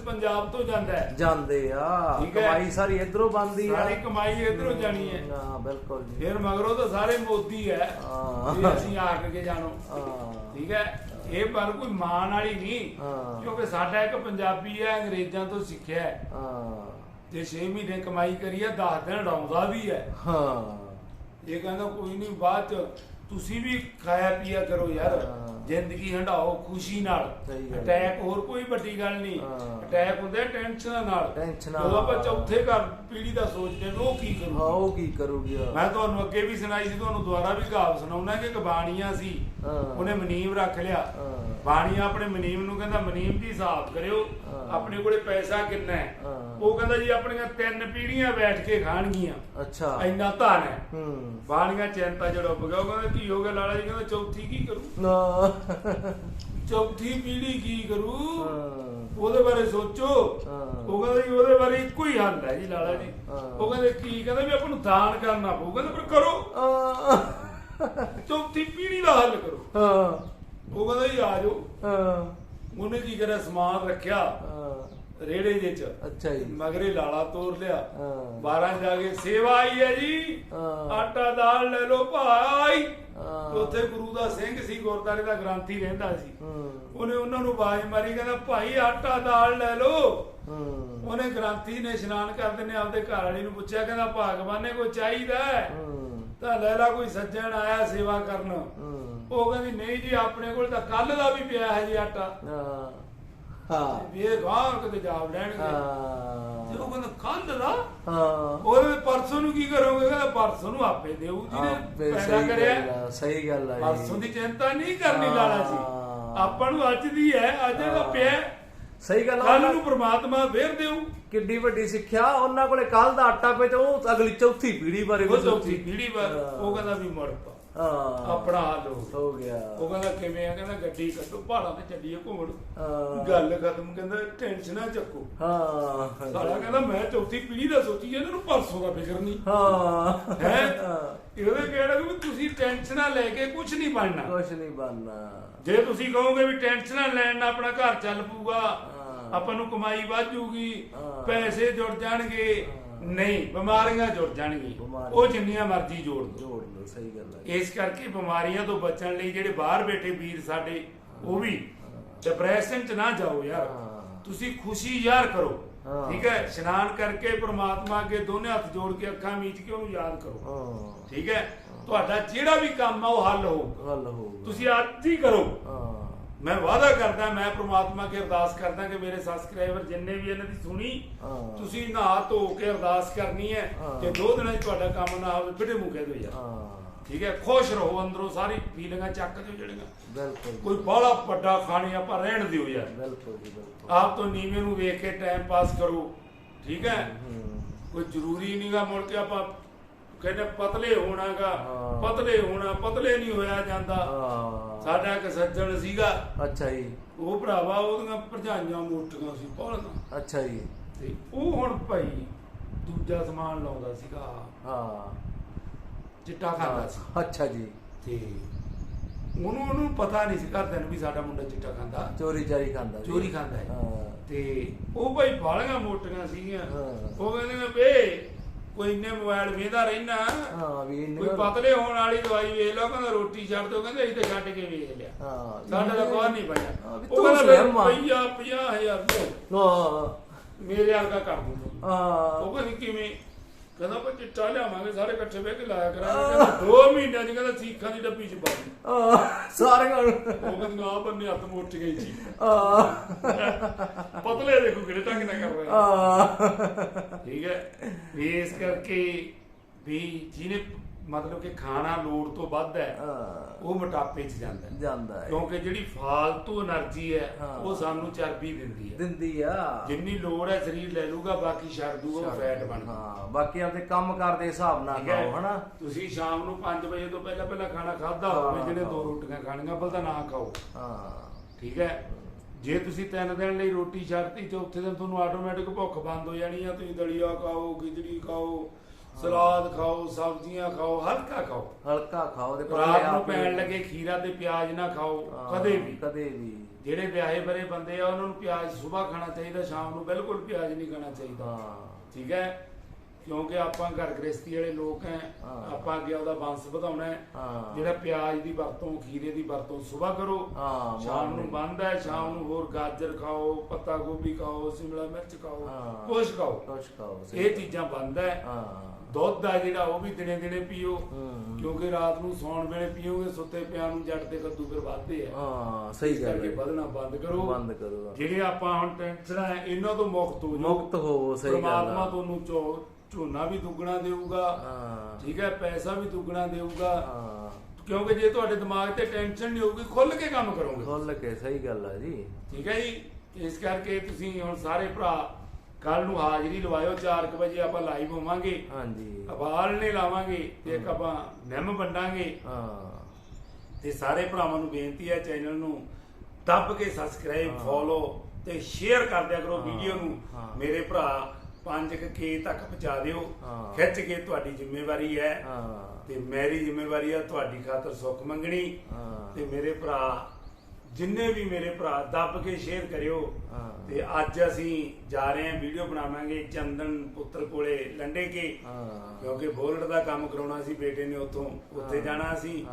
ਪੰਜਾਬ ਤੋਂ ਜਾਂਦਾ ਹੈ। ਜਾਂਦੇ ਆ। ਠੀਕ ਹੈ। ਕਮਾਈ ਸਾਰੀ ਇਧਰੋਂ ਬੰਦੀ ਆ। ਸਾਰੀ ਕਮਾਈ ਇਧਰੋਂ ਜਾਣੀ ਹੈ। ਹਾਂ ਬਿਲਕੁਲ ਜੀ। ਫਿਰ ਮਗਰੋਂ ਤਾਂ ਸਾਰੇ ਮੋਦੀ ਹੈ ਹਾਂ। ਅਸੀਂ ਆ ਕੇ ਜਾਣੋ। ਹਾਂ। ਠੀਕ ਹੈ। ਇਹ ਪਰ ਕੋਈ ਮਾਣ ਵਾਲੀ ਨਹੀਂ। ਕਿਉਂਕਿ ਸਾਡਾ ਇੱਕ ਪੰਜਾਬੀ ਹੈ ਅੰਗਰੇਜ਼ਾਂ ਤੋਂ ਸਿੱਖਿਆ ਹੈ। ਹਾਂ। ਜੇ 6 ਮਹੀਨੇ ਕਮਾਈ ਕਰੀ ਹੈ 10 ਦਿਨ ਡਾਉਂਦਾ ਵੀ ਹੈ। ਹਾਂ। ਇਹ ਕਹਿੰਦਾ ਕੋਈ ਨਹੀਂ ਬਾਅਦ ਤੁਸੀਂ ਵੀ ਖਾਇਆ ਪੀਆ ਕਰੋ ਯਾਰ। ਹਾਂ। ਜ਼ਿੰਦਗੀ ਹੰਡਾਓ ਖੁਸ਼ੀ ਨਾਲ ਹੈ। ਅਟੈਕ ਹੋਰ ਕੋਈ ਵੱਡੀ ਗੱਲ ਨਹੀਂ ਹਾਂ। ਅਟੈਕ ਹੁੰਦੇ ਟੈਨਸ਼ਨਾਂ ਨਾਲ ਟੈਨਸ਼ਨਾਂ ਜਦੋਂ ਆਪਾਂ। ਚੌਥੇ ਘਰ ਪੀੜੀ ਦਾ ਸੋਚਦੇ ਹਾਂ ਉਹ ਕੀ ਹਾਂ ਕਰੂ ਉਹ ਕੀ ਕਰੂਗੀ? ਮੈਂ ਤੁਹਾਨੂੰ ਅੱਗੇ ਵੀ ਸੁਣਾਈ ਸੀ ਤੁਹਾਨੂੰ ਦੁਬਾਰਾ ਵੀ ਕਹਾਵਤ ਸੁਣਾਉਣਾ ਕਿ ਇੱਕ ਬਾਣੀਆਂ ਸੀ ਹਾਂ। ਉਹਨੇ ਮਨੀਮ ਰੱਖ ਲਿਆ ਹਾਂ। ਬਾਣੀਆਂ ਆਪਣੇ ਮਨੀਮ ਨੂੰ ਕਹਿੰਦਾ ਮਨੀਮ ਦੀ ਹਿਸਾਬ ਕਰਿਓ ਹਾਂ। ਆਪਣੇ ਕੋਲੇ ਪੈਸਾ ਕਿੰਨਾ ਹੈ ਹਾਂ। ਉਹ ਕਹਿੰਦਾ ਜੀ ਆਪਣੀਆਂ ਤਿੰਨ ਪੀੜੀਆਂ ਬੈਠ ਕੇ ਖਾਣਗੀਆਂ ਅੱਛਾ ਇੰਨਾ ਧਨ ਹੈ ਹੂੰ ਬਾਣੀਆਂ ਚਿੰਤਾ ਗਿਆ ਉਹ ਕਹਿੰਦਾ ਕੀ ਹੋ ਗਿਆ ਲਾਲਾ ਜੀ ਕਹਿੰਦਾ ਚੌਥੀ ਕੀ ਕਰੂ ਨਾ ਚੌਥੀ ਪੀੜੀ ਕੀ ਕਰੂ। ਉਹਦੇ ਬਾਰੇ ਸੋਚੋ। ਉਹ ਕਹਿੰਦਾ ਜੀ ਉਹਦੇ ਬਾਰੇ ਇੱਕੋ ਹੀ ਹੱਲ ਹੈ ਜੀ ਲਾਲਾ ਜੀ। ਉਹ ਕਹਿੰਦੇ ਕੀ ਕਹਿੰਦਾ ਵੀ ਆਪਾਂ ਨੂੰ ਦਾਨ ਕਰਨਾ ਪਊ। ਕਹਿੰਦਾ ਪਰ ਕਰੋ। ਚੌਥੀ ਪੀੜੀ ਦਾ ਹੱਲ ਕਰੋ। ਹਾਂ। ਉਹ ਕਹਿੰਦਾ ਜੀ ਆ ਜਾਓ। ਹਾਂ। ਉਹਨੇ ਕੀ ਕਰਿਆ? ਸਮਾਨ ਰੱਖਿਆ। ਹਾਂ। ਰੇੜੇ ਦੇ ਚ ਅੱਛਾ ਜੀ। ਮਗਰੇ ਲਾਲਾ ਤੋੜ ਲਿਆ। ਹਾਂ। 12 ਜਾ ਕੇ ਸੇਵਾ ਆਈ ਹੈ ਜੀ। ਆਟਾ ਦਾਲ ਲੈ ਲਓ ਭਾਈ। ਉੱਥੇ ਗੁਰੂ ਦਾ ਸਿੰਘ ਸੀ ਗੁਰਦਾਰੇ ਦਾ ਗ੍ਰੰਥੀ ਰਹਿੰਦਾ ਸੀ। ਉਹਨੇ ਉਹਨਾਂ ਨੂੰ ਆਵਾਜ਼ ਮਾਰੀ ਕਹਿੰਦਾ ਭਾਈ ਆਟਾ ਦਾਲ ਲੈ ਹੂੰ। ਉਹਨੇ ਗ੍ਰੰਥੀ ਨੇ ਇਸ਼ਨਾਨ ਕਰਦੇ ਨੇ ਆਪਦੇ ਘਰ ਵਾਲੀ ਨੂੰ ਪੁੱਛਿਆ ਕਹਿੰਦਾ ਭਗਵਾਨ ਨੇ ਕੋਈ ਚਾਹੀਦਾ ਤਾਂ ਲੈ ਲਾ ਕੋਈ ਸੱਜਣ ਆਇਆ ਸੇਵਾ ਕਰਨ। ਉਹ ਕਹਿੰਦੀ ਨਹੀਂ ਜੀ ਆਪਣੇ ਕੋਲ ਤਾਂ ਕੱਲ ਦਾ ਵੀ ਪਿਆ ਹੈ ਜੀ ਆਟਾ। ਹਾਂ। ਹਾਂ। ਇਹ ਗਾਂ ਕਿਤੇ ਜਾਵ ਲੈਣਗੇ। ਤੇ ਹਾਂ। ਉਹ ਕਹਿੰਦਾ ਕੱਲ ਦਾ ਹਾਂ। ਉਹਦੇ ਪਰਸੋਂ ਨੂੰ ਕੀ ਕਰੋਗੇ? ਕਹਿੰਦਾ ਪਰਸੋਂ ਨੂੰ ਆਪੇ ਦੇਊ ਜੀ ਨੇ ਆਪੇ ਪੈਦਾ ਕਰਿਆ। ਸਹੀ ਗੱਲ ਆ ਜੀ। ਪਰਸੋਂ ਦੀ ਚਿੰਤਾ ਨਹੀਂ ਕਰਨੀ ਲਾਲਾ ਜੀ। ਆਪਾਂ ਨੂੰ ਅੱਜ ਦੀ ਹੈ ਅੱਜ ਦਾ। ਪਿਆ ਸਹੀ ਗੱਲ ਆ। ਕੱਲ ਉਹਨਾਂ- ਨੂੰ ਪ੍ਰਮਾਤਮਾ ਫੇਰ ਦੇਊ। ਕਿੱਡੀ ਵੱਡੀ ਸਿੱਖਿਆ ਉਹਨਾਂ ਕੋਲੇ ਕੱਲ ਦਾ ਆਟਾ ਤੇ ਉਹ ਅਗਲੀ ਚੌਥੀ ਪੀੜੀ ਬਾਰੇ ਉਹ ਚੌਥੀ ਪੀੜੀ ਹਾਂ। ਉਹ ਕਹਿੰਦਾ ਵੀ ਮੁੜ ਪਾ ਹਾਂ। ਆਪਣਾ ਹੱਲ ਹੋ ਗਿਆ। ਹੋ ਗਿਆ। ਉਹ ਕਹਿੰਦਾ ਕਿਵੇਂ ਆ? ਕਹਿੰਦਾ ਗੱਡੀ ਕੱਢੋ ਪਹਾੜਾਂ ਤੇ ਚੱਲੀਏ ਘੁੰਮਣ। ਹਾਂ। ਗੱਲ ਖਤਮ ਕਹਿੰਦਾ ਟੈਨਸ਼ਨ ਨਾ ਚੱਕੋ। ਹਾਂ। ਸਾਲਾ ਕਹਿੰਦਾ ਮੈਂ ਚੌਥੀ ਪੀੜੀ ਦਾ ਸੋਚੀ ਇਹਨਾਂ ਨੂੰ ਪਰਸੋਂ ਦਾ ਫਿਕਰ ਨਹੀਂ। ਹਾਂ। ਹੈ। ਇਹਦੇ ਕਹਿਣਾ ਵੀ ਤੁਸੀਂ ਟੈਨਸ਼ਨਾਂ ਲੈ ਕੇ ਕੁਝ ਨਹੀਂ ਬਣਨਾ। ਕੁਛ ਨਹੀਂ ਬਣਨਾ। ਜੇ ਤੁਸੀਂ ਕਹੋਗੇ ਵੀ ਟੈਨਸ਼ਨਾਂ ਲੈਣ ਨਾਲ ਆਪਣਾ ਘਰ ਚੱਲ ਪੂਗਾ ਹਾਂ। ਆਪਾਂ ਨੂੰ ਕਮਾਈ ਵੱਧ ਜੂਗੀ ਹਾਂ। ਪੈਸੇ ਜੁੜ ਜਾਣਗੇ ਨਹੀਂ ਬਿਮਾਰੀਆਂ ਜੁੜ ਜਾਣਗੀਆਂ। ਉਹ ਜਿੰਨੀਆਂ ਮਰਜ਼ੀ ਜੋੜ ਦੋ ਜੋੜ ਲਓ ਸਹੀ ਗੱਲ ਹੈ ਇਸ ਕਰਕੇ ਬਿਮਾਰੀਆਂ ਤੋਂ ਬਚਣ ਲਈ ਜਿਹੜੇ ਬਾਹਰ ਬੈਠੇ ਵੀਰ ਸਾਡੇ ਉਹ ਵੀ ਡਿਪਰੈਸ਼ਨ ਚ ਨਾ ਜਾਓ ਯਾਰ। ਹਾਂ। ਤੁਸੀਂ ਖੁਸ਼ੀ ਯਾਰ ਕਰੋ ਹਾਂ। ਠੀਕ ਹੈ? ਇਸ਼ਨਾਨ ਕਰਕੇ ਪ੍ਰਮਾਤਮਾ ਅੱਗੇ ਦੋਨੇ ਹੱਥ ਜੋੜ ਕੇ ਅੱਖਾਂ ਮੀਚ ਕੇ ਉਹਨੂੰ ਯਾਦ ਕਰੋ। ਹਾਂ। ਠੀਕ ਹੈ? ਤੁਹਾਡਾ ਜਿਹੜਾ ਵੀ ਕੰਮ ਆ ਉਹ ਹੱਲ ਹੋਊਗਾ। ਹੱਲ ਹੋਊਗਾ। ਤੁਸੀਂ ਅੱਜ ਹੀ ਕਰੋ। ਹਾਂ। ਮੈਂ ਵਾਅਦਾ ਕਰਦਾ ਮੈਂ ਪ੍ਰਮਾਤਮਾ ਅੱਗੇ ਅਰਦਾਸ ਕਰਦਾ ਕਿ ਮੇਰੇ ਸਬਸਕ੍ਰਾਈਬਰ ਜਿੰਨੇ ਵੀ ਇਹਨਾਂ ਦੀ ਸੁਣੀ। ਤੁਸੀਂ ਨਹਾ ਧੋ ਕੇ ਅਰਦਾਸ ਕਰਨੀ ਹੈ। ਕਿ ਦੋ ਦਿਨਾਂ 'ਚ ਤੁਹਾਡਾ ਕੰਮ ਨਾ ਹੋਵੇ ਫਿੱਟੇ ਮੂੰਹ ਕਹਿ ਦਿਓ ਯਾਰ। ਠੀਕ ਹੈ? ਖੁਸ਼ ਰਹੋ ਅੰਦਰੋਂ ਸਾਰੀ ਫੀਲਿੰਗਾਂ ਚੱਕ ਦਿਓ ਜਿਹੜੀਆਂ। ਬਿਲਕੁਲ ਕੋਈ ਬਾਹਲਾ ਵੱਡਾ ਖਾਣੀ ਆਪਾਂ ਰਹਿਣ ਦਿਓ ਯਾਰ। ਬਿਲਕੁਲ ਜੀ ਬਿਲਕੁਲ। ਆਪ ਤੋਂ ਨੀਵੇਂ ਨੂੰ ਵੇਖ ਕੇ ਟਾਈਮ ਪਾਸ ਕਰੋ। ਠੀਕ ਹੂੰ? ਕੋਈ ਜ਼ਰੂਰੀ ਨਹੀਂਗਾ ਮੁੜ ਕੇ ਆਪਾਂ ਕਹਿੰਦੇ ਪਤਲੇ ਹੋਣਾਗਾ। ਪਤਲੇ ਹੋਣਾ ਪਤਲੇ ਨਹੀਂ ਹੋਇਆ ਜਾਂਦਾ। ਸਾਡਾ ਇੱਕ ਸੱਜਣ ਸੀਗਾ। ਅੱਛਾ ਜੀ। ਉਹ ਭਰਾਵਾ ਉਹਦੀਆਂ ਭਰਜਾਈਆਂ ਮੋਟੀਆਂ ਸੀ ਪੌਲੀਆਂ। ਅੱਛਾ ਜੀ। ਤੇ ਉਹ ਹੁਣ ਭਾਈ ਦੂਜਾ ਸਮਾਨ ਲਾਉਂਦਾ ਸੀਗਾ। ਹਾਂ। ਚਿੱਟਾ ਖਾਂਦਾ ਸੀ। ਅੱਛਾ ਜੀ। ਤੇ ਉਹਨੂੰ ਉਹਨੂੰ ਪਤਾ ਨਹੀਂ ਸੀ ਘਰਦਿਆਂ ਨੂੰ ਵੀ ਸਾਡਾ ਮੁੰਡਾ ਚਿੱਟਾ ਖਾਂਦਾ। ਚੋਰੀ ਚਾਰੀ ਖਾਂਦਾ। ਚੋਰੀ ਖਾਂਦਾ ਹੈ। ਤੇ ਉਹ ਭਾਈ ਬਾਲੀਆਂ ਮੋਟੀਆਂ ਸੀਗੀਆਂ। ਉਹ ਕਹਿੰਦੇ ਨੇ ਵੇ ਕੋਈ ਇੰਨੇ ਮੋਬਾਈਲ ਵੇਖਦਾ ਰਹਿਣਾ ਹਾਂ ਵੀ ਇੰਨੇ ਕੋਈ ਪਤਲੇ ਹੋਣ ਵਾਲੀ ਦਵਾਈ ਵੇਖ ਲਓ ਕਹਿੰਦਾ ਰੋਟੀ ਛੱਡ ਦਿਓ ਕਹਿੰਦੇ ਅਸੀਂ ਤੇ ਛੱਡ ਕੇ ਵੇਖ ਲਿਆ। ਹਾਂ ਸਾਡਾ ਤਾਂ ਕੋਈ ਨਹੀਂ ਬਣਿਆ। ਉਹ ਕਹਿੰਦਾ। ਰੁਪਈਆ 50000 ਦੋ ਹਾਂ। ਮੇਰੇ ਵਰਗਾ ਕਰ ਦੂੰ। ਹਾਂ। ਉਹ ਕਹਿੰਦੀ ਕਿਵੇਂ ਕਹਿੰਦਾ ਆਪਾਂ ਚਿੱਟਾ ਲਿਆਵਾਂਗੇ ਸਾਰੇ ਇਕੱਠੇ ਬਹਿ ਕੇ ਲਾਇਆ ਕਰਾਂਗੇ। ਕਹਿੰਦਾ ਦੋ ਮਹੀਨਿਆਂ ਚ ਕਹਿੰਦਾ ਸੀਖਾਂ ਦੀ ਡੱਬੀ ਚ ਪਾ ਦੇ। ਹਾਂ ਸਾਰਿਆਂ ਨੂੰ ਉਹ ਕਹਿੰਦਾ ਆ ਬੰਨੇ ਹੱਥ ਮੋਟ ਗਈ ਸੀ। ਹਾਂ ਪਤਲੇ ਦੇਖੋ ਕਿਹੜੇ ਢੰਗ ਨਾਲ ਕਰ ਰਹੇ ਆ। ਠੀਕ ਹੈ। ਵੀ ਇਸ ਕਰਕੇ ਵੀ ਜਿਹਨੇ ਮਤਲਬ ਕਿ ਖਾਣਾ ਲੋੜ ਤੋਂ ਵੱਧ ਹੈ ਉਹ ਮੋਟਾਪੇ 'ਚ ਜਾਂਦਾ ਹੈ। ਜਾਂਦਾ ਹੈ। ਕਿਉਂਕਿ ਜਿਹੜੀ ਫਾਲਤੂ એનર્ਜੀ ਹੈ ਉਹ ਸਾਨੂੰ ਚਰਬੀ ਦਿੰਦੀ ਹੈ। ਦਿੰਦੀ ਆ। ਜਿੰਨੀ ਲੋੜ ਹੈ ਸਰੀਰ ਲੈ ਲੂਗਾ ਬਾਕੀ ਛੱਡ ਦੂਗਾ ਫੈਟ ਬਣ ਹਾਂ ਬਾਕੀ ਆਪਦੇ ਕੰਮ ਕਰਦੇ ਹਿਸਾਬ ਨਾਲ ਖਾਓ ਹਨਾ? ਤੁਸੀਂ ਸ਼ਾਮ ਨੂੰ 5 ਵਜੇ ਤੋਂ ਪਹਿਲਾਂ ਪਹਿਲਾਂ ਖਾਣਾ ਖਾਦਾ ਹੋਵੇ ਜਿਹੜੇ ਦੋ ਰੋਟੀਆਂ ਖਾਣੀਆਂ ਬਲਦਾ ਨਾ ਖਾਓ। ਹਾਂ। ਠੀਕ ਹੈ। ਜੇ ਤੁਸੀਂ ਤਿੰਨ ਦਿਨ ਲਈ ਰੋਟੀ ਛੱਡਤੀ ਚੌਥੇ ਦਿਨ ਤੁਹਾਨੂੰ ਆਟੋਮੈਟਿਕ ਭੁੱਖ ਬੰਦ ਹੋ ਜਾਣੀ ਆ ਤੁਸੀਂ ਦਲੀਆ ਖਾਓ ਖਿਚੜੀ ਖਾਓ ਸਲਾਦ ਖਾਓ ਸਬਜ਼ੀਆਂ ਖਾਓ ਹਲਕਾ ਖਾਓ। ਹਲਕਾ ਖਾਓ ਤੇ ਰਾਤ ਨੂੰ ਪੈਣ ਲੱਗੇ ਖੀਰਾ ਤੇ ਪਿਆਜ਼ ਨਾ ਖਾਓ ਕਦੇ ਵੀ। ਕਦੇ ਵੀ। ਜਿਹੜੇ ਵਿਆਹੇ ਬਰੇ ਬੰਦੇ ਆ ਉਹਨਾਂ ਨੂੰ ਪਿਆਜ਼ ਸਵੇਰ ਖਾਣਾ ਚਾਹੀਦਾ ਸ਼ਾਮ ਨੂੰ ਬਿਲਕੁਲ ਪਿਆਜ਼ ਨਹੀਂ ਖਾਣਾ ਚਾਹੀਦਾ। ਠੀਕ ਹੈ? ਕਿਉਂਕਿ ਆਪਾਂ ਘਰ ਗ੍ਰਸਤੀ ਵਾਲੇ ਲੋਕ ਹੈ ਹਾਂ। ਆਪਾਂ ਅੱਗੇ ਉਹਦਾ ਵੰਸ਼ ਵਧਾਉਣਾ ਹੈ ਹਾਂ। ਜਿਹੜਾ ਪਿਆਜ਼ ਦੀ ਵਰਤੋਂ ਖੀਰੇ ਦੀ ਵਰਤੋਂ ਸਵੇਰ ਕਰੋ। ਹਾਂ, ਸ਼ਾਮ ਨੂੰ। ਬੰਦ ਹੈ ਸ਼ਾਮ ਨੂੰ ਹੋਰ ਗਾਜਰ ਖਾਓ ਪੱਤਾ ਗੋਭੀ ਖਾਓ ਸ਼ਿਮਲਾ ਮਿਰਚ ਖਾਓ ਹਾਂ। ਕੁਛ ਖਾਓ। ਕੁਛ ਖਾਓ। ਇਹ ਚੀਜ਼ਾਂ ਬੰਦ ਹੈ ਹਾਂ। ਦੁੱਧ ਆ ਜਿਹੜਾ ਉਹ ਵੀ ਦਿਨੇ ਦਿਨੇ ਪੀਓ। ਹੂੰ। ਕਿਉਂਕਿ ਰਾਤ ਨੂੰ ਸੌਣ ਵੇਲੇ ਪੀਓਗੇ ਸੁੱਤੇ ਪਿਆ ਨੂੰ ਜੱਟ ਤੇ ਕੱਦੂ ਫਿਰ ਵੱਧਦੇ ਆ ਹਾਂ ਸਹੀ ਗੱਲ ਹੈ। ਵਧਣਾ ਬੰਦ ਕਰੋ। ਬੰਦ ਕਰੋ। ਜਿਹੜੇ ਆਪਾਂ ਹੁਣ ਟੈਨਸ਼ਨਾਂ ਹੈ ਇਹਨਾਂ ਤੋਂ ਮੁਕਤ ਹੋ ਜਾਓ। ਮੁਕਤ ਹੋਵੋ ਸਹੀ ਗੱਲ ਪ੍ਰਮਾਤਮਾ ਆ ਤੁਹਾਨੂੰ ਝੋ- ਝੋਨਾ ਵੀ ਦੁੱਗਣਾ ਦੇਊਗਾ ਠੀਕ ਹੈ ਪੈਸਾ ਵੀ ਦੁੱਗਣਾ ਦੇਊਗਾ। ਕਿਉਂਕਿ ਜੇ ਤੁਹਾਡੇ ਦਿਮਾਗ ਤੇ ਟੈਨਸ਼ਨ ਨਹੀਂ ਹੋਊਗੀ ਖੁੱਲ ਕੇ ਕੰਮ ਕਰੋਗੇ। ਖੁੱਲ ਕੇ ਸਹੀ ਗੱਲ ਆ ਜੀ। ਠੀਕ ਹੈ ਜੀ? ਇਸ ਕਰਕੇ ਤੁਸੀਂ ਹੁਣ ਸਾਰੇ ਭਰਾ ਕੱਲ ਨੂੰ ਹਾਜ਼ਰੀ ਲਵਾਇਓ 4:00 ਵਜੇ ਆਪਾਂ ਲਾਈਵ ਹੋਵਾਂਗੇ। ਹਾਂਜੀ। ਅਵਾਲ ਨੇ ਲਾਵਾਂਗੇ ਤੇ ਇੱਕ ਆਪਾਂ ਨਿੰਮ ਵੰਡਾਂਗੇ। ਹਾਂ। ਤੇ ਸਾਰੇ ਭਰਾਵਾਂ ਨੂੰ ਬੇਨਤੀ ਹੈ ਚੈਨਲ ਨੂੰ ਦੱਬ ਕੇ ਸਬਸਕ੍ਰਾਈਬ। ਫੋਲੋ ਤੇ ਸ਼ੇਅਰ ਕਰ ਦਿਆ ਕਰੋ ਵੀਡੀਓ ਨੂੰ। ਮੇਰੇ ਭਰਾ 5k ਤੱਕ ਪਹੁੰਚਾ ਦਿਓ। ਹਾਂ। ਖਿੱਚ ਕੇ ਤੁਹਾਡੀ ਜ਼ਿੰਮੇਵਾਰੀ ਹੈ। ਹਾਂ। ਤੇ ਮੇਰੀ ਜ਼ਿੰਮੇਵਾਰੀ ਹੈ ਤੁਹਾਡੀ ਖਾਤਰ ਸੁੱਖ ਮੰਗਣੀ। ਹਾਂ। ਤੇ ਮੇਰੇ ਭਰਾ ਜਿੰਨੇ ਵੀ ਮੇਰੇ ਭਰਾ ਦੱਬ ਕੇ ਸ਼ੇਅਰ ਕਰਿਓ ਹਾਂ। ਤੇ ਅੱਜ ਅਸੀਂ ਜਾ ਰਹੇ ਹਾਂ ਵੀਡੀਓ ਬਣਾਵਾਂਗੇ ਚੰਦਨ ਪੁੱਤਰ ਕੋਲੇ ਲੰਡੇ ਕੇ। ਹਾਂ। ਕਿਉਂਕਿ ਬੋਲਟ ਦਾ ਕੰਮ ਕਰਾਉਣਾ ਸੀ ਬੇਟੇ ਨੇ ਉੱਥੋਂ ਉੱਥੇ ਹਾਂ। ਜਾਣਾ ਸੀ।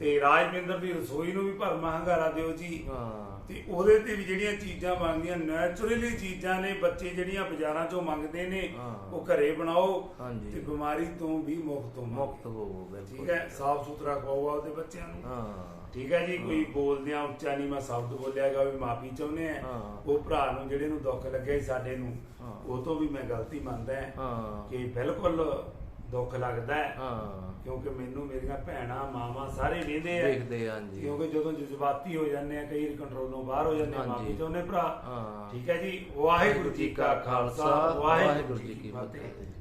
ਤੇ ਰਾਜਵਿੰਦਰ ਦੀ ਰਸੋਈ ਨੂੰ ਵੀ ਭਰਮਾ ਹੰਗਾਰਾ ਦਿਓ ਜੀ। ਹਾਂ। ਤੇ ਉਹਦੇ ਤੇ ਵੀ ਜਿਹੜੀਆਂ ਚੀਜ਼ਾਂ ਬਣਦੀਆਂ ਨੈਚੁਰਲੀ ਚੀਜ਼ਾਂ ਨੇ ਬੱਚੇ ਜਿਹੜੀਆਂ ਬਾਜ਼ਾਰਾਂ ਚੋਂ ਮੰਗਦੇ ਨੇ ਹਾਂ। ਉਹ ਘਰੇ ਬਣਾਓ। ਤੇ ਬਿਮਾਰੀ ਤੋਂ ਵੀ ਮੁਕਤ ਹੋਵੋ। ਮੁਕਤ ਹੋਵੋ ਬਿਲਕੁਲ। ਠੀਕ ਹੈ? ਸਾਫ਼ ਸੁਥਰਾ ਖਵਾਓ ਆਪਦੇ ਬੱਚਿਆਂ ਨੂੰ। ਹਾਂ। ਠੀਕ ਹੈ ਜੀ ਕੋਈ ਬੋਲਦਿਆਂ ਉੱਚਾ ਨਹੀਂ ਮੈਂ ਸ਼ਬਦ ਬੋਲਿਆਗਾ ਵੀ ਮਾਫੀ ਚਾਹੁੰਦੇ ਆ। ਉਹ ਭਰਾ ਨੂੰ ਜਿਹੜੇ ਨੂੰ ਦੁੱਖ ਲੱਗਿਆ ਸੀ ਸਾਡੇ ਨੂੰ। ਉਹ ਤੋਂ ਵੀ ਮੈਂ ਗਲਤੀ ਮੰਨਦਾ ਹਾਂ ਕਿ ਬਿਲਕੁਲ ਦੁੱਖ ਲੱਗਦਾ ਹੈ। ਕਿਉਂਕਿ ਮੈਨੂੰ ਮੇਰੀਆਂ ਭੈਣਾਂ ਮਾਵਾਂ ਸਾਰੇ ਵੇਂਦੇ ਆ। ਦੇਖਦੇ ਆ ਹਾਂਜੀ। ਕਿਉਂਕਿ ਜਦੋਂ ਜਜ਼ਬਾਤੀ ਹੋ ਜਾਂਦੇ ਆ ਕਈ ਕੰਟਰੋਲੋਂ ਬਾਹਰ ਹੋ ਜਾਂਦੇ ਆ। ਮਾਫੀ ਚਾਹੁੰਦੇ ਭਰਾ। ਠੀਕ ਹੈ ਜੀ ਵਾਹਿਗੁਰੂ ਜੀ ਕਾ ਖਾਲਸਾ ਵਾਹਿਗੁਰੂ ਜੀ ਕੀ ਫਤਿਹ।